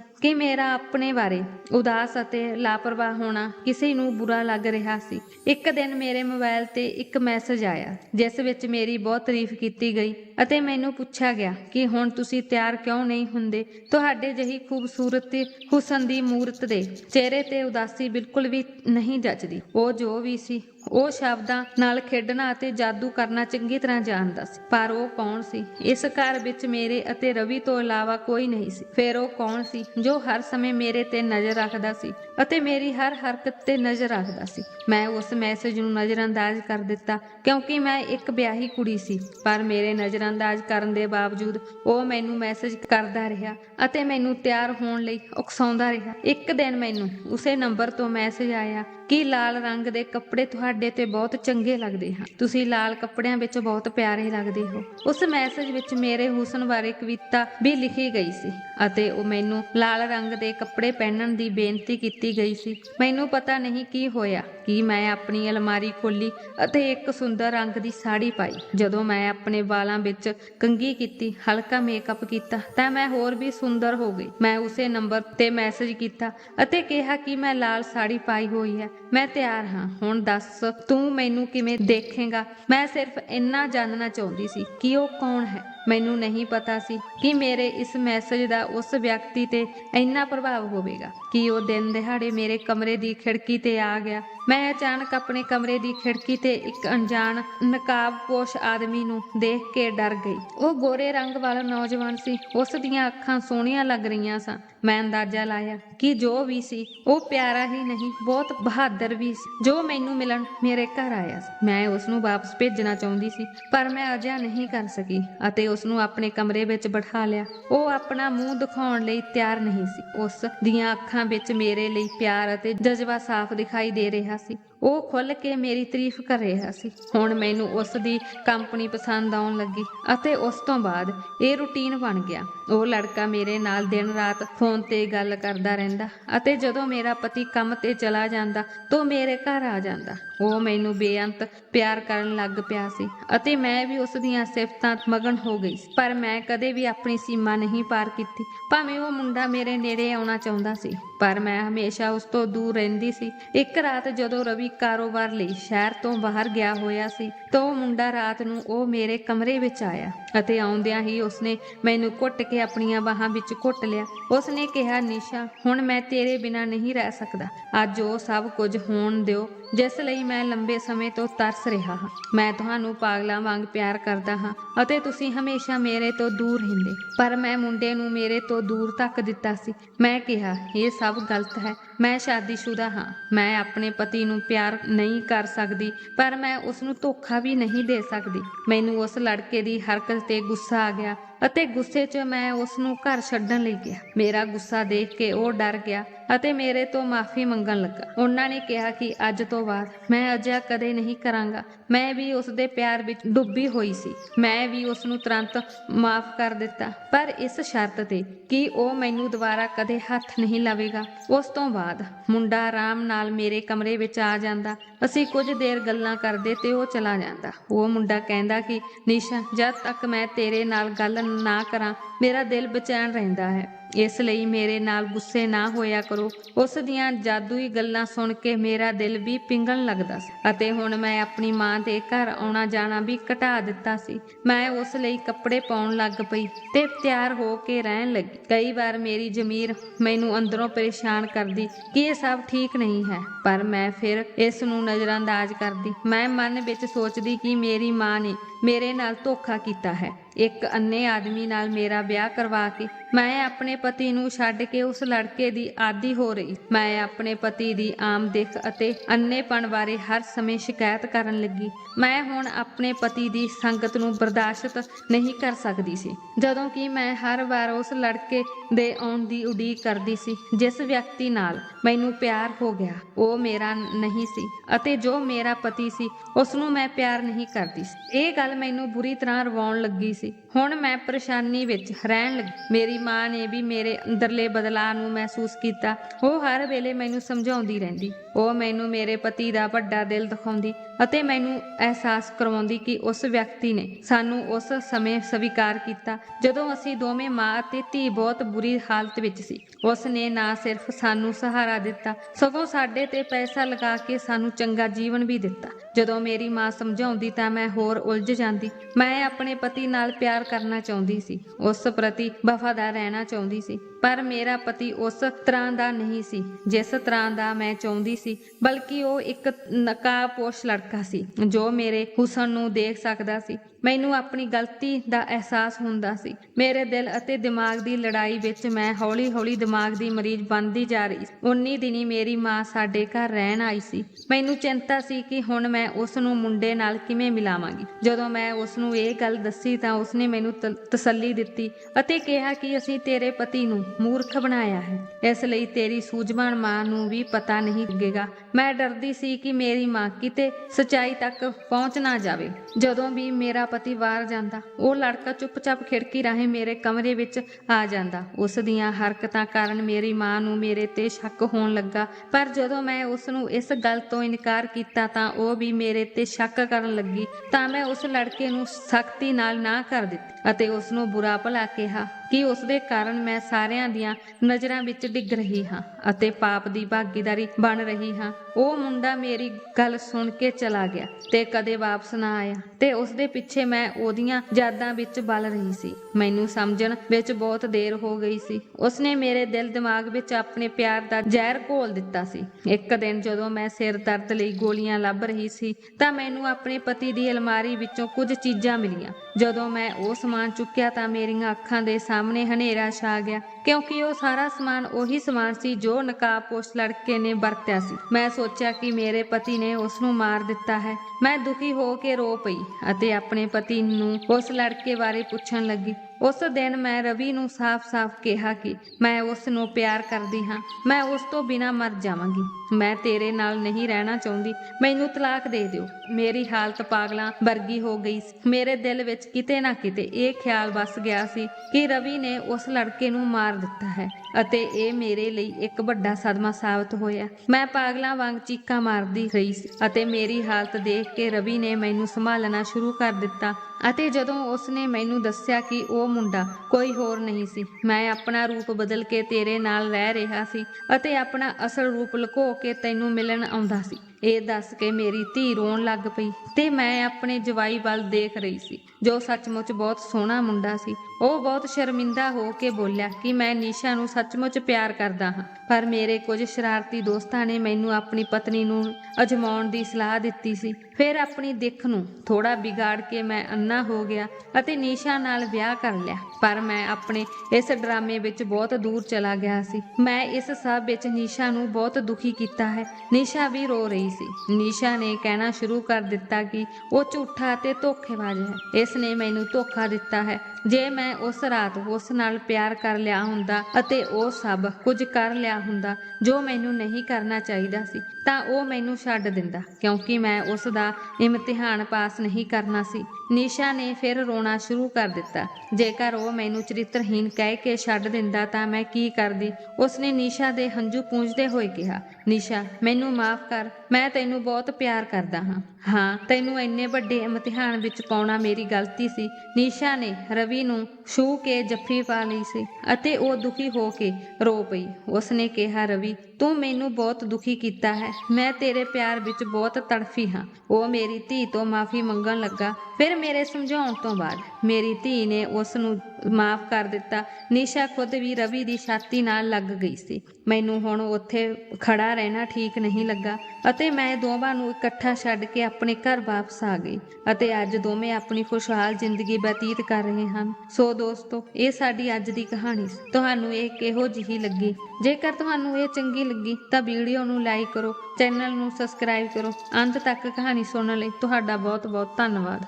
ਕਿ ਮੇਰਾ ਆਪਣੇ ਬਾਰੇ ਉਦਾਸ ਅਤੇ ਲਾਪਰਵਾਹ ਹੋਣਾ ਕਿਸੇ ਨੂੰ ਬੁਰਾ ਲੱਗ ਰਿਹਾ ਸੀ। ਇੱਕ ਦਿਨ ਮੇਰੇ ਮੋਬਾਈਲ ਤੇ ਇੱਕ ਮੈਸੇਜ ਆਇਆ, ਜਿਸ ਵਿੱਚ ਮੇਰੀ ਬਹੁਤ ਤਾਰੀਫ ਕੀਤੀ ਗਈ ਅਤੇ ਮੈਨੂੰ ਪੁੱਛਿਆ ਗਿਆ ਕਿ ਹੁਣ ਤੁਸੀਂ ਤਿਆਰ ਕਿਉਂ ਨਹੀਂ ਹੁੰਦੇ? ਤੁਹਾਡੇ ਜਹੀ ਖੂਬਸੂਰਤ ਤੇ ਹੁਸਨ ਦੀ ਮੂਰਤ ਦੇ ਚਿਹਰੇ ਤੇ ਉਦਾਸੀ ਬਿਲਕੁਲ ਵੀ ਨਹੀਂ ਜੱਚਦੀ। ਉਹ ਜੋ ਵੀ ਸੀ, ਉਹ ਸ਼ਬਦਾਂ ਨਾਲ ਖੇਡਣਾ ਅਤੇ ਜਾਦੂ ਕਰਨਾ ਚੰਗੀ ਤਰ੍ਹਾਂ ਜਾਣਦਾ ਸੀ। ਪਰ ਉਹ ਕੌਣ ਸੀ? ਇਸ ਘਰ ਵਿੱਚ ਮੇਰੇ ਅਤੇ ਰਵੀ ਤੋਂ ਇਲਾਵਾ ਕੋਈ ਨਹੀਂ ਸੀ। ਫਿਰ ਉਹ ਕੌਣ ਸੀ? ਜੋ ਹਰ ਸਮੇਂ ਮੇਰੇ ਤੇ ਨਜ਼ਰ ਰੱਖਦਾ ਸੀ ਅਤੇ ਮੇਰੀ ਹਰ ਹਰਕਤ ਤੇ ਨਜ਼ਰ ਰੱਖਦਾ ਸੀ। ਮੈਂ ਉਸ ਮੈਸੇਜ ਨੂੰ ਨਜ਼ਰਅੰਦਾਜ਼ ਕਰ ਦਿੱਤਾ ਕਿਉਂਕਿ ਮੈਂ ਇੱਕ ਵਿਆਹੀ ਕੁੜੀ ਸੀ। ਪਰ ਮੇਰੇ ਨਜ਼ਰਅੰਦਾਜ਼ ਕਰਨ ਦੇ ਬਾਵਜੂਦ ਉਹ ਮੈਨੂੰ ਮੈਸੇਜ ਕਰਦਾ ਰਿਹਾ ਅਤੇ ਮੈਨੂੰ ਤਿਆਰ ਹੋਣ ਲਈ ਉਕਸਾਉਂਦਾ ਰਿਹਾ। ਇੱਕ ਦਿਨ ਮੈਨੂੰ ਉਸੇ ਨੰਬਰ ਤੋਂ ਮੈਸੇਜ ਆਇਆ ਕਿ ਲਾਲ ਰੰਗ ਦੇ ਕੱਪੜੇ ਤੁਹਾਡੇ ਤੇ ਬਹੁਤ ਚੰਗੇ ਲੱਗਦੇ ਹਨ? ਤੁਸੀਂ ਲਾਲ ਕੱਪੜਿਆਂ ਵਿੱਚ ਬਹੁਤ ਪਿਆਰੇ ਲੱਗਦੇ ਹੋ। ਉਸ ਮੈਸੇਜ ਵਿੱਚ ਮੇਰੇ ਹੁਸਨ ਬਾਰੇ ਕਵਿਤਾ ਵੀ ਲਿਖੀ ਗਈ ਸੀ ਅਤੇ ਉਹ ਮੈਨੂੰ ਲਾਲ ਰੰਗ ਦੇ ਕੱਪੜੇ ਪਹਿਨਣ ਦੀ ਬੇਨਤੀ ਕੀਤੀ ਗਈ ਸੀ। ਮੈਨੂੰ ਪਤਾ ਨਹੀਂ ਕੀ ਹੋਇਆ। ਕਿ ਮੈਂ ਆਪਣੀ ਅਲਮਾਰੀ ਖੋਲੀ ਅਤੇ ਇੱਕ ਸੁੰਦਰ ਰੰਗ ਦੀ ਸਾੜੀ ਪਾਈ। ਜਦੋਂ ਮੈਂ ਆਪਣੇ ਵਾਲਾਂ ਵਿੱਚ ਕੰਘੀ ਕੀਤੀ, ਹਲਕਾ ਮੇਕਅਪ ਕੀਤਾ, ਤਾਂ ਮੈਂ ਹੋਰ ਵੀ ਸੁੰਦਰ ਹੋ ਗਈ। ਮੈਂ ਉਸੇ ਨੰਬਰ ਤੇ ਮੈਸੇਜ ਕੀਤਾ ਅਤੇ ਕਿਹਾ ਕਿ ਮੈਂ ਲਾਲ ਸਾੜੀ ਪਾਈ ਹੋਈ ਹੈ। ਮੈਂ ਤਿਆਰ ਹਾਂ। ਹੁਣ ਦੱਸ, ਤੂੰ ਮੈਨੂੰ ਕਿਵੇਂ ਦੇਖੇਗਾ? ਮੈਂ ਸਿਰਫ ਇੰਨਾ ਜਾਣਨਾ ਚਾਹੁੰਦੀ ਸੀ ਕਿ ਉਹ ਕੌਣ ਹੈ? ਮੈਨੂੰ ਨਹੀਂ ਪਤਾ ਸੀ ਕਿ ਮੇਰੇ ਇਸ ਮੈਸੇਜ ਦਾ ਉਸ ਵਿਅਕਤੀ ਤੇ ਇੰਨਾ ਪ੍ਰਭਾਵ ਹੋਵੇਗਾ ਕਿ ਉਹ ਦਿਨ ਦਿਹਾੜੇ ਮੇਰੇ ਕਮਰੇ ਦੀ ਖਿੜਕੀ ਤੇ ਆ ਗਿਆ। ਮੈਂ ਅਚਾਨਕ ਆਪਣੇ ਕਮਰੇ ਦੀ ਖਿੜਕੀ ਤੇ ਇੱਕ ਅਣਜਾਣ ਨਕਾਬਪੋਸ਼ ਆਦਮੀ ਨੂੰ ਦੇਖ ਕੇ ਡਰ ਗਈ। ਉਹ ਗੋਰੇ ਰੰਗ ਵਾਲਾ ਨੌਜਵਾਨ ਸੀ। ਉਸ ਦੀਆਂ ਅੱਖਾਂ ਸੋਹਣੀਆਂ ਲੱਗ ਰਹੀਆਂ ਸਨ। ਮੈਂ ਅੰਦਾਜ਼ਾ ਲਾਇਆ ਕਿ ਜੋ ਵੀ ਸੀ, ਉਹ ਪਿਆਰਾ ਹੀ ਨਹੀਂ, ਬਹੁਤ ਬਹਾਦਰ ਵੀ ਸੀ। ਜੋ ਮੈਨੂੰ ਮਿਲਣ ਮੇਰੇ ਘਰ ਆਇਆ ਸੀ। ਮੈਂ ਉਸ ਨੂੰ ਵਾਪਸ ਭੇਜਣਾ ਚਾਹੁੰਦੀ ਸੀ, ਪਰ ਮੈਂ ਅਜਿਹਾ ਨਹੀਂ ਕਰ ਸਕੀ ਅਤੇ ਉਸ ਨੂੰ ਆਪਣੇ ਕਮਰੇ ਵਿੱਚ ਬਿਠਾ ਲਿਆ। ਉਹ ਆਪਣਾ ਮੂੰਹ ਦਿਖਾਉਣ ਲਈ ਤਿਆਰ ਨਹੀਂ ਸੀ। ਉਸ ਦੀਆਂ ਅੱਖਾਂ ਵਿੱਚ ਮੇਰੇ ਲਈ ਪਿਆਰ ਅਤੇ ਜਜ਼ਬਾ ਸਾਫ਼ ਦਿਖਾਈ ਦੇ ਰਿਹਾ ਸੀ। ਉਹ ਖੁੱਲ ਕੇ ਮੇਰੀ ਤਾਰੀਫ ਕਰ ਰਿਹਾ ਸੀ। ਹੁਣ ਮੈਨੂੰ ਉਸ ਦੀ ਕੰਪਨੀ ਪਸੰਦ ਆਉਣ ਲੱਗੀ ਅਤੇ ਉਸ ਤੋਂ ਬਾਅਦ ਇਹ ਰੁਟੀਨ ਬਣ ਗਿਆ। ਉਹ ਲੜਕਾ ਮੇਰੇ ਨਾਲ ਦਿਨ ਰਾਤ ਫੋਨ ਤੇ ਗੱਲ ਕਰਦਾ ਰਹਿੰਦਾ ਅਤੇ ਜਦੋਂ ਮੇਰਾ ਪਤੀ ਕੰਮ ਤੇ ਚਲਾ ਜਾਂਦਾ ਤਾਂ ਮੇਰੇ ਘਰ ਆ ਜਾਂਦਾ। ਉਹ ਮੈਨੂੰ ਬੇਅੰਤ ਪਿਆਰ ਕਰਨ ਲੱਗ ਪਿਆ ਸੀ ਅਤੇ ਮੈਂ ਵੀ ਉਸ ਦੀਆਂ ਸਿਫਤਾਂ ਮਗਨ ਹੋ ਗਈ ਸੀ। ਪਰ ਮੈਂ ਕਦੇ ਵੀ ਆਪਣੀ ਸੀਮਾ ਨਹੀਂ ਪਾਰ ਕੀਤੀ। ਭਾਵੇਂ ਉਹ ਮੁੰਡਾ ਮੇਰੇ ਨੇੜੇ ਆਉਣਾ ਚਾਹੁੰਦਾ ਸੀ। ਪਰ ਮੈਂ ਹਮੇਸ਼ਾ ਉਸ ਤੋਂ ਦੂਰ ਰਹਿੰਦੀ ਸੀ। ਇੱਕ ਰਾਤ ਜਦੋਂ ਰਵੀ ਕਾਰੋਬਾਰ ਲਈ ਸ਼ਹਿਰ ਤੋਂ ਬਾਹਰ ਗਿਆ ਹੋਇਆ ਸੀ, ਤਾਂ ਉਹ ਮੁੰਡਾ ਰਾਤ ਨੂੰ ਉਹ ਮੇਰੇ ਕਮਰੇ ਵਿੱਚ ਆਇਆ ਅਤੇ ਆਉਂਦਿਆਂ ਹੀ ਉਸਨੇ ਮੈਨੂੰ ਘੁੱਟ ਕੇ ਆਪਣੀਆਂ ਬਾਹਾਂ ਵਿੱਚ ਘੁੱਟ ਲਿਆ। ਉਸਨੇ ਕਿਹਾ, ਨਿਸ਼ਾ, ਹੁਣ ਮੈਂ ਤੇਰੇ ਬਿਨਾਂ ਨਹੀਂ ਰਹਿ ਸਕਦਾ। ਅੱਜ ਉਹ ਸਭ ਕੁਝ ਹੋਣ ਦਿਓ, ਜਿਸ ਲਈ ਮੈਂ ਲੰਬੇ ਸਮੇਂ ਤੋਂ ਤਰਸ ਰਿਹਾ ਹਾਂ। ਮੈਂ ਤੁਹਾਨੂੰ ਪਾਗਲਾਂ ਵਾਂਗ ਪਿਆਰ ਕਰਦਾ ਹਾਂ ਅਤੇ ਤੁਸੀਂ ਹਮੇਸ਼ਾ ਮੇਰੇ ਤੋਂ ਦੂਰ ਰਹਿੰਦੇ। ਪਰ ਮੈਂ ਮੁੰਡੇ ਨੂੰ ਮੇਰੇ ਤੋਂ ਦੂਰ ਤੱਕ ਦਿੱਤਾ ਸੀ। ਮੈਂ ਕਿਹਾ, ਇਹ ਸਭ ਗਲਤ ਹੈ। ਮੈਂ ਸ਼ਾਦੀशुदा ਹਾਂ। ਮੈਂ ਆਪਣੇ ਪਤੀ ਨੂੰ ਪਿਆਰ ਨਹੀਂ ਕਰ ਸਕਦੀ, ਪਰ ਮੈਂ ਉਸ ਨੂੰ ਧੋਖਾ ਵੀ ਨਹੀਂ ਦੇ ਸਕਦੀ। ਮੈਨੂੰ ਉਸ ਲੜਕੇ ਦੀ ਹਰਕਤ ਤੇ ਗੁੱਸਾ ਆ ਗਿਆ। ਅਤੇ ਗੁੱਸੇ 'ਚ ਮੈਂ ਉਸ ਨੂੰ ਘਰ ਛੱਡਣ ਲਈ ਗਿਆ ਮੇਰਾ ਗੁੱਸਾ ਦੇਖ ਕੇ ਉਹ ਡਰ ਗਿਆ ਅਤੇ ਮੇਰੇ ਤੋਂ ਮਾਫੀ ਮੰਗਣ ਲੱਗਾ। ਉਹਨਾਂ ਨੇ ਕਿਹਾ ਕਿ ਅੱਜ ਤੋਂ ਬਾਅਦ ਮੈਂ ਅਜਿਹਾ ਕਦੇ ਨਹੀਂ ਕਰਾਂਗਾ। ਮੈਂ ਵੀ ਉਸ ਦੇ ਪਿਆਰ ਵਿੱਚ ਡੁੱਬੀ ਹੋਈ ਸੀ। ਮੈਂ ਵੀ ਉਸ ਨੂੰ ਤੁਰੰਤ ਮਾਫ ਕਰ ਦਿੱਤਾ। ਪਰ ਇਸ ਸ਼ਰਤ ਤੇ ਕਿ ਉਹ ਮੈਨੂੰ ਦੁਬਾਰਾ ਕਦੇ ਹੱਥ ਨਹੀਂ ਲਾਵੇਗਾ। ਉਸ ਤੋਂ ਬਾਅਦ ਮੁੰਡਾ ਆਰਾਮ ਨਾਲ ਮੇਰੇ ਕਮਰੇ ਵਿੱਚ ਆ ਜਾਂਦਾ। ਅਸੀਂ ਕੁਝ ਦੇਰ ਗੱਲਾਂ ਕਰਦੇ ਤੇ ਉਹ ਚਲਾ ਜਾਂਦਾ। ਉਹ ਮੁੰਡਾ ਕਹਿੰਦਾ ਕਿ ਨਿਸ਼ਾ ਜਦ ਤੱਕ ਮੈਂ ਤੇਰੇ ਨਾਲ ਗੱਲ ਨਾ ਕਰਾਂ। ਮੇਰਾ ਦਿਲ ਬਚੈਨ ਰਹਿੰਦਾ ਹੈ। ਇਸ ਲਈ ਮੇਰੇ ਨਾਲ ਗੁੱਸੇ ਨਾ ਹੋਇਆ ਕਰੋ। ਉਸ ਦੀਆਂ ਜਾਦੂਈ ਗੱਲਾਂ ਸੁਣ ਕੇ ਮੇਰਾ ਦਿਲ ਵੀ ਪਿੰਗਣ ਲੱਗਦਾ ਸੀ ਅਤੇ ਹੁਣ ਮੈਂ ਆਪਣੀ ਮਾਂ ਦੇ ਘਰ ਆਉਣਾ ਜਾਣਾ ਵੀ ਘਟਾ ਦਿੱਤਾ ਸੀ। ਮੈਂ ਉਸ ਲਈ ਕੱਪੜੇ ਪਾਉਣ ਲੱਗ ਪਈ ਤੇ ਤਿਆਰ ਹੋ ਕੇ ਰਹਿਣ ਲੱਗੀ। ਕਈ ਵਾਰ ਮੇਰੀ ਜ਼ਮੀਰ ਮੈਨੂੰ ਅੰਦਰੋਂ ਪਰੇਸ਼ਾਨ ਕਰਦੀ ਕਿ ਇਹ ਸਭ ਠੀਕ ਨਹੀਂ ਹੈ, ਪਰ ਮੈਂ ਫਿਰ ਇਸ ਨੂੰ ਨਜ਼ਰਅੰਦਾਜ਼ ਕਰਦੀ। ਮੈਂ ਮਨ ਵਿੱਚ ਸੋਚਦੀ ਕਿ ਮੇਰੀ ਮਾਂ ਨੇ ਮੇਰੇ ਨਾਲ ਧੋਖਾ ਕੀਤਾ ਹੈ। ਇੱਕ ਅੰਨੇ ਆਦਮੀ ਨਾਲ ਮੇਰਾ ਵਿਆਹ ਕਰਵਾ ਕੇ ਮੈਂ ਆਪਣੇ ਪਤੀ ਨੂੰ ਛੱਡ ਕੇ ਉਸ ਲੜਕੇ ਦੀ ਆਦੀ ਹੋ ਰਹੀ। ਮੈਂ ਆਪਣੇ ਪਤੀ ਦੀ ਆਮ ਦਿੱਖ ਅਤੇ ਅੰਨੇਪਣ ਬਾਰੇ ਹਰ ਸਮੇਂ ਸ਼ਿਕਾਇਤ ਕਰਨ ਲੱਗੀ। ਮੈਂ ਹੁਣ ਆਪਣੇ ਪਤੀ ਦੀ ਸੰਗਤ ਨੂੰ ਬਰਦਾਸ਼ਤ ਨਹੀਂ ਕਰ ਸਕਦੀ ਸੀ। ਜਦੋਂ ਕਿ ਮੈਂ ਹਰ ਵਾਰ ਉਸ ਲੜਕੇ ਦੇ ਆਉਣ ਦੀ ਉਡੀਕ ਕਰਦੀ ਸੀ, ਜਿਸ ਵਿਅਕਤੀ ਨਾਲ ਮੈਨੂੰ ਪਿਆਰ ਹੋ ਗਿਆ। ਉਹ ਮੇਰਾ ਨਹੀਂ ਸੀ ਅਤੇ ਜੋ ਮੇਰਾ ਪਤੀ ਸੀ ਉਸ ਨੂੰ ਮੈਂ ਪਿਆਰ ਨਹੀਂ ਕਰਦੀ ਸੀ। ਇਹ ਗੱਲ ਮੈਨੂੰ ਬੁਰੀ ਤਰ੍ਹਾਂ ਰਵਾਉਣ ਲੱਗੀ ਸੀ। ਹੁਣ ਮੈਂ ਪਰੇਸ਼ਾਨੀ ਵਿੱਚ ਰਹਿਣ ਲੱਗੀ। ਮੇਰੀ ਮਾਂ ਨੇ ਵੀ ਮੇਰੇ ਅੰਦਰਲੇ ਬਦਲਾਅ ਨੂੰ ਮਹਿਸੂਸ ਕੀਤਾ। ਉਹ ਹਰ ਵੇਲੇ ਮੈਨੂੰ ਸਮਝਾਉਂਦੀ ਰਹਿੰਦੀ। ਉਹ ਮੈਨੂੰ ਮੇਰੇ ਪਤੀ ਦਾ ਵੱਡਾ ਦਿਲ ਦਿਖਾਉਂਦੀ ਅਤੇ ਮੈਨੂੰ ਅਹਿਸਾਸ ਕਰਵਾਉਂਦੀ ਕਿ ਉਸ ਵਿਅਕਤੀ ਨੇ ਸਾਨੂੰ ਉਸ ਸਮੇਂ ਸਵੀਕਾਰ ਕੀਤਾ ਜਦੋਂ ਅਸੀਂ ਦੋਵੇਂ ਮਾਂ ਅਤੇ ਧੀ ਬਹੁਤ ਬੁਰੀ ਹਾਲਤ ਵਿੱਚ ਸੀ। ਉਸ ਨੇ ਨਾ ਸਿਰਫ ਸਾਨੂੰ ਸਹਾਰਾ ਦਿੱਤਾ, ਸਗੋਂ ਸਾਡੇ ਤੇ ਪੈਸਾ ਲਗਾ ਕੇ ਸਾਨੂੰ ਚੰਗਾ ਜੀਵਨ ਵੀ ਦਿੱਤਾ। ਜਦੋਂ ਮੇਰੀ ਮਾਂ ਸਮਝਾਉਂਦੀ ਤਾਂ ਮੈਂ ਹੋਰ ਉਲਝ ਜਾਂਦੀ। ਮੈਂ ਆਪਣੇ ਪਤੀ ਨਾਲ ਪਿਆਰ ਕਰਨਾ ਚਾਹੁੰਦੀ ਸੀ। ਉਸ ਪ੍ਰਤੀ ਵਫਾਦਾਰ ਰਹਿਣਾ ਚਾਹੁੰਦੀ ਸੀ। ਪਰ ਮੇਰਾ ਪਤੀ ਉਸ ਤਰ੍ਹਾਂ ਦਾ ਨਹੀਂ ਸੀ, ਜਿਸ ਤਰ੍ਹਾਂ ਦਾ ਮੈਂ ਚਾਹੁੰਦੀ ਸੀ। ਬਲਕਿ ਉਹ ਇੱਕ ਨਕਾਬਪੋਸ਼ ਲੜਕਾ ਸੀ, ਜੋ ਮੇਰੇ ਹੁਸਨ ਨੂੰ ਦੇਖ ਸਕਦਾ ਸੀ। ਮੈਨੂੰ ਆਪਣੀ ਗਲਤੀ ਦਾ ਅਹਿਸਾਸ ਹੁੰਦਾ ਸੀ। ਮੇਰੇ ਦਿਲ ਅਤੇ ਦਿਮਾਗ ਦੀ ਲੜਾਈ ਵਿੱਚ ਮੈਂ ਹੌਲੀ-ਹੌਲੀ ਦਿਮਾਗ ਦੀ ਮਰੀਜ਼ ਬਣਦੀ ਜਾ ਰਹੀ ਸੀ। 19 ਦਿਨੀ ਮੇਰੀ ਮਾਂ ਸਾਡੇ ਘਰ ਰਹਿਣ ਆਈ ਸੀ। ਮੈਨੂੰ ਚਿੰਤਾ ਸੀ ਕਿ ਹੁਣ ਮੈਂ ਉਸ ਨੂੰ ਮੁੰਡੇ ਨਾਲ ਕਿਵੇਂ ਮਿਲਾਵਾਂਗੀ? ਜਦੋਂ ਮੈਂ ਉਸ ਨੂੰ ਇਹ ਗੱਲ ਦੱਸੀ ਤਾਂ ਉਸਨੇ ਮੈਨੂੰ ਤਸੱਲੀ ਦਿੱਤੀ ਅਤੇ ਕਿਹਾ ਕਿ ਅਸੀਂ ਤੇਰੇ ਪਤੀ ਨੂੰ ਮੂਰਖ ਬਣਾਇਆ ਹੈ। ਇਸ ਲਈ ਤੇਰੀ ਸੂਝਵਾਨ ਮਾਂ ਨੂੰ ਵੀ ਪਤਾ ਨਹੀਂ ਲੱਗੇਗਾ। ਮੈਂ ਡਰਦੀ ਸੀ ਕਿ ਮੇਰੀ ਮਾਂ ਕਿਤੇ ਸਚਾਈ ਤੱਕ ਪਹੁੰਚ ਨਾ ਜਾਵੇ। ਜਦੋਂ ਵੀ ਮੇਰਾ ਪਤੀ ਬਾਹਰ ਜਾਂਦਾ, ਉਹ ਲੜਕਾ ਚੁੱਪਚਾਪ ਖਿੜਕੀ ਰਾਹੀਂ ਮੇਰੇ ਕਮਰੇ ਵਿੱਚ ਆ ਜਾਂਦਾ। ਉਸ ਦੀਆਂ ਹਰਕਤਾਂ ਕਾਰਨ ਮੇਰੀ ਮਾਂ ਨੂੰ ਮੇਰੇ ਤੇ ਸ਼ੱਕ ਹੋਣ ਲੱਗਾ। ਪਰ ਜਦੋਂ ਮੈਂ ਉਸ ਨੂੰ ਇਸ ਗੱਲ ਤੋਂ ਇਨਕਾਰ ਕੀਤਾ ਤਾਂ ਉਹ ਵੀ ਮੇਰੇ ਤੇ ਸ਼ੱਕ ਕਰਨ ਲੱਗੀ ਤਾਂ ਮੈਂ ਉਸ ਲੜਕੇ ਨੂੰ ਸਖਤੀ ਨਾਲ ਨਾ ਕਰ ਦਿੱਤੀ ਅਤੇ ਉਸ ਨੂੰ ਬੁਰਾ ਭਲਾ ਕਿਹਾ। ਕਿ ਉਸ ਦੇ ਕਾਰਨ ਮੈਂ ਸਾਰਿਆਂ ਦੀਆਂ ਨਜ਼ਰਾਂ ਵਿੱਚ ਡਿੱਗ ਰਹੀ ਹਾਂ ਅਤੇ ਪਾਪ ਦੀ ਭਾਗੀਦਾਰੀ ਬਣ ਰਹੀ ਹਾਂ। ਉਹ ਮੁੰਡਾ ਮੇਰੀ ਗੱਲ ਸੁਣ ਕੇ ਚਲਾ ਗਿਆ ਤੇ ਕਦੇ ਵਾਪਸ ਨਾ ਆਇਆ ਤੇ ਉਸ ਦੇ ਪਿੱਛੇ ਮੈਂ ਉਹਦੀਆਂ ਯਾਦਾਂ ਵਿੱਚ ਬਲ ਰਹੀ ਸੀ। ਮੈਨੂੰ ਸਮਝਣ ਵਿੱਚ ਬਹੁਤ ਦੇਰ ਹੋ ਗਈ ਸੀ। ਉਸਨੇ ਮੇਰੇ ਦਿਲ ਦਿਮਾਗ ਵਿੱਚ ਆਪਣੇ ਪਿਆਰ ਦਾ ਜ਼ਹਿਰ ਘੋਲ ਦਿੱਤਾ ਸੀ। ਇੱਕ ਦਿਨ ਜਦੋਂ ਮੈਂ ਸਿਰ ਦਰਦ ਲਈ ਗੋਲੀਆਂ ਲੱਭ ਰਹੀ ਸੀ ਤਾਂ ਮੈਨੂੰ ਆਪਣੇ ਪਤੀ ਦੀ ਅਲਮਾਰੀ ਵਿੱਚੋਂ ਕੁਝ ਚੀਜ਼ਾਂ ਮਿਲੀਆਂ। ਜਦੋਂ ਮੈਂ ਉਹ ਸਮਾਨ ਚੁੱਕਿਆ ਤਾਂ ਮੇਰੀਆਂ ਅੱਖਾਂ ਦੇ ਸਾਹਮਣੇ ਹਨੇਰਾ ਛਾ ਗਿਆ। ਕਿਉਂਕਿ ਉਹ ਸਾਰਾ ਸਮਾਨ ਉਹੀ ਸਮਾਨ ਸੀ ਜੋ ਨਕਾਬਪੋਸ਼ ਲੜਕੇ ਨੇ ਵਰਤਿਆ ਸੀ। ਮੈਂ ਸੋਚਿਆ ਕਿ ਮੇਰੇ ਪਤੀ ਨੇ ਉਸ ਨੂੰ ਮਾਰ ਦਿੱਤਾ ਹੈ। ਮੈਂ ਦੁਖੀ ਹੋ ਕੇ ਰੋ ਪਈ ਅਤੇ ਆਪਣੇ ਪਤੀ ਨੂੰ ਉਸ ਲੜਕੇ ਬਾਰੇ ਪੁੱਛਣ ਲੱਗੀ। ਉਸ ਦਿਨ ਮੈਂ ਰਵੀ ਨੂੰ ਸਾਫ਼-ਸਾਫ਼ ਕਿਹਾ ਕਿ ਮੈਂ ਉਸ ਨੂੰ ਪਿਆਰ ਕਰਦੀ ਹਾਂ। ਮੈਂ ਉਸ ਤੋਂ ਬਿਨਾਂ ਮਰ ਜਾਵਾਂਗੀ। ਮੈਂ ਤੇਰੇ ਨਾਲ ਨਹੀਂ ਰਹਿਣਾ ਚਾਹੁੰਦੀ। ਮੈਨੂੰ ਤਲਾਕ ਦੇ ਦਿਓ। ਮੇਰੀ ਹਾਲਤ ਪਾਗਲਾਂ ਵਰਗੀ ਹੋ ਗਈ ਸੀ। ਮੇਰੇ ਦਿਲ ਵਿੱਚ ਕਿਤੇ ਨਾ ਕਿਤੇ ਇਹ ਖਿਆਲ ਵਸ ਗਿਆ ਸੀ ਕਿ ਰਵੀ ਨੇ ਉਸ ਲੜਕੇ ਨੂੰ ਮਾਰ ਦਿੱਤਾ ਹੈ। ਅਤੇ ਇਹ ਮੇਰੇ ਲਈ ਇੱਕ ਵੱਡਾ ਸਦਮਾ ਸਾਬਤ ਹੋਇਆ। ਮੈਂ ਪਾਗਲਾਂ ਵਾਂਗ ਚੀਕਾਂ ਮਾਰਦੀ ਰਹੀ ਸੀ ਅਤੇ ਮੇਰੀ ਹਾਲਤ ਦੇਖ ਕੇ ਰਵੀ ਨੇ ਮੈਨੂੰ ਸੰਭਾਲਣਾ ਸ਼ੁਰੂ ਕਰ ਦਿੱਤਾ ਅਤੇ ਜਦੋਂ ਉਸਨੇ ਮੈਨੂੰ ਦੱਸਿਆ ਕਿ ਉਹ ਮੁੰਡਾ ਕੋਈ ਹੋਰ ਨਹੀਂ ਸੀ, ਮੈਂ ਆਪਣਾ ਰੂਪ ਬਦਲ ਕੇ ਤੇਰੇ ਨਾਲ ਰਹਿ ਰਿਹਾ ਸੀ ਅਤੇ ਆਪਣਾ ਅਸਲ ਰੂਪ ਲੁਕੋ ਕੇ ਤੈਨੂੰ ਮਿਲਣ ਆਉਂਦਾ ਸੀ। ਇਹ ਦੱਸ ਕੇ ਮੇਰੀ ਧੀ ਰੋਣ ਲੱਗ ਪਈ ਤੇ ਮੈਂ ਆਪਣੇ ਜਵਾਈ ਵੱਲ ਦੇਖ ਰਹੀ ਸੀ, ਜੋ ਸੱਚਮੁੱਚ ਬਹੁਤ ਸੋਹਣਾ ਮੁੰਡਾ ਸੀ। ਉਹ ਬਹੁਤ ਸ਼ਰਮਿੰਦਾ ਹੋ ਕੇ ਬੋਲਿਆ ਕਿ ਮੈਂ ਨੀਸ਼ਾ ਨੂੰ ਸੱਚਮੁੱਚ ਪਿਆਰ ਕਰਦਾ ਹਾਂ। ਪਰ ਮੇਰੇ ਕੁਝ ਸ਼ਰਾਰਤੀ ਦੋਸਤਾਂ ਨੇ ਮੈਨੂੰ ਆਪਣੀ ਪਤਨੀ ਨੂੰ ਅਜਮਾਉਣ ਦੀ ਸਲਾਹ ਦਿੱਤੀ ਸੀ। ਫਿਰ ਆਪਣੀ ਦਿੱਖ ਨੂੰ ਥੋੜਾ ਵਿਗਾੜ ਕੇ ਮੈਂ ਅੰਨਾ ਹੋ ਗਿਆ ਅਤੇ ਨੀਸ਼ਾ ਨਾਲ ਵਿਆਹ ਕਰ ਲਿਆ। ਪਰ ਮੈਂ ਆਪਣੇ ਇਸ ਡਰਾਮੇ ਵਿੱਚ ਬਹੁਤ ਦੂਰ ਚਲਾ ਗਿਆ ਸੀ। ਮੈਂ ਇਸ ਸਭ ਵਿੱਚ ਨੀਸ਼ਾ ਨੂੰ ਬਹੁਤ ਦੁਖੀ ਕੀਤਾ ਹੈ। ਨੀਸ਼ਾ ਵੀ ਰੋ ਰਹੀ ਸੀ। ਨੀਸ਼ਾ ਨੇ ਕਹਿਣਾ ਸ਼ੁਰੂ ਕਰ ਦਿੱਤਾ ਕਿ ਉਹ ਝੂਠਾ ਅਤੇ ਧੋਖੇਬਾਜ਼ ਹੈ। ਇਸ ਨੇ ਮੈਨੂੰ ਧੋਖਾ ਦਿੱਤਾ ਹੈ। ਜੇ ਮੈਂ ਉਸ ਰਾਤ ਉਸ ਨਾਲ ਪਿਆਰ ਕਰ ਲਿਆ ਹੁੰਦਾ ਅਤੇ ਉਹ ਸਭ ਕੁਝ ਕਰ ਲਿਆ ਹੁੰਦਾ, ਜੋ ਮੈਨੂੰ ਨਹੀਂ ਕਰਨਾ ਚਾਹੀਦਾ ਸੀ, ਤਾਂ ਉਹ ਮੈਨੂੰ ਛੱਡ ਦਿੰਦਾ, ਕਿਉਂਕਿ ਮੈਂ ਉਸ ਦਾ ਇਮਤਿਹਾਨ ਪਾਸ ਨਹੀਂ ਕਰਨਾ ਸੀ। ਨਿਸ਼ਾ ਨੇ ਫਿਰ ਰੋਣਾ ਸ਼ੁਰੂ ਕਰ ਦਿੱਤਾ। ਜੇਕਰ ਉਹ ਮੈਨੂੰ ਚਰਿੱਤਰਹੀਨ ਕਹਿ ਕੇ ਛੱਡ ਦਿੰਦਾ ਤਾਂ ਮੈਂ ਕੀ ਕਰਦੀ? ਉਸਨੇ ਨਿਸ਼ਾ ਦੇ ਹੰਝੂ ਪੂੰਝਦੇ ਹੋਏ ਕਿਹਾ, ਨੀਸ਼ਾ, ਮੈਨੂੰ ਮਾਫ ਕਰ, ਮੈਂ ਤੈਨੂੰ ਬਹੁਤ ਪਿਆਰ ਕਰਦਾ ਹਾਂ। ਹਾਂ, ਤੈਨੂੰ ਇੰਨੇ ਵੱਡੇ ਇਮਤਿਹਾਨ ਵਿੱਚ ਪਾਉਣਾ ਮੇਰੀ ਗਲਤੀ ਸੀ। ਨਿਸ਼ਾ ਨੇ ਰਵੀ ਨੂੰ ਛੂ ਕੇ ਜੱਫੀ ਪਾ ਲਈ ਸੀ ਅਤੇ ਉਹ ਦੁਖੀ ਹੋ ਕੇ ਰੋ ਪਈ। ਉਸਨੇ ਕਿਹਾ, ਰਵੀ ਤੂੰ ਮੈਨੂੰ ਬਹੁਤ ਦੁਖੀ ਕੀਤਾ ਹੈ। ਮੈਂ ਤੇਰੇ ਪਿਆਰ ਵਿੱਚ ਬਹੁਤ ਤੜਫੀ ਹਾਂ। ਉਹ ਮੇਰੀ ਧੀ ਤੋਂ ਮਾਫੀ ਮੰਗਣ ਲੱਗਾ। ਫਿਰ ਮੇਰੇ ਸਮਝਾਉਣ ਤੋਂ ਬਾਅਦ ਮੇਰੀ ਧੀ ਨੇ ਉਸ ਨੂੰ ਮਾਫ ਕਰ ਦਿੱਤਾ। ਨਿਸ਼ਾ ਖੁਦ ਵੀ ਰਵੀ ਦੀ ਛਾਤੀ ਨਾਲ ਲੱਗ ਗਈ ਸੀ। ਮੈਨੂੰ ਹੁਣ ਉੱਥੇ ਖੜਾ ਰਹਿਣਾ ਠੀਕ ਨਹੀਂ ਲੱਗਾ। ਅਤੇ ਮੈਂ ਦੋਵਾਂ ਨੂੰ ਇਕੱਠਾ ਛੱਡ ਕੇ ਆਪਣੇ ਘਰ ਵਾਪਸ ਆ ਗਈ ਅਤੇ ਅੱਜ ਦੋਵੇਂ ਆਪਣੀ ਖੁਸ਼ਹਾਲ ਜ਼ਿੰਦਗੀ ਬਤੀਤ ਕਰ ਰਹੇ ਹਨ। ਸੋ ਦੋਸਤੋ, ਇਹ ਸਾਡੀ ਅੱਜ ਦੀ ਕਹਾਣੀ ਸੀ। ਤੁਹਾਨੂੰ ਇਹ ਕਿਹੋ ਜਿਹੀ ਲੱਗੀ? ਜੇਕਰ ਤੁਹਾਨੂੰ ਇਹ ਚੰਗੀ ਲੱਗੀ, ਤਾਂ ਵੀਡੀਓ ਨੂੰ ਲਾਈਕ ਕਰੋ, ਚੈਨਲ ਨੂੰ ਸਬਸਕ੍ਰਾਈਬ ਕਰੋ। ਅੰਤ ਤੱਕ ਕਹਾਣੀ ਸੁਣਨ ਲਈ ਤੁਹਾਡਾ ਬਹੁਤ ਬਹੁਤ ਧੰਨਵਾਦ।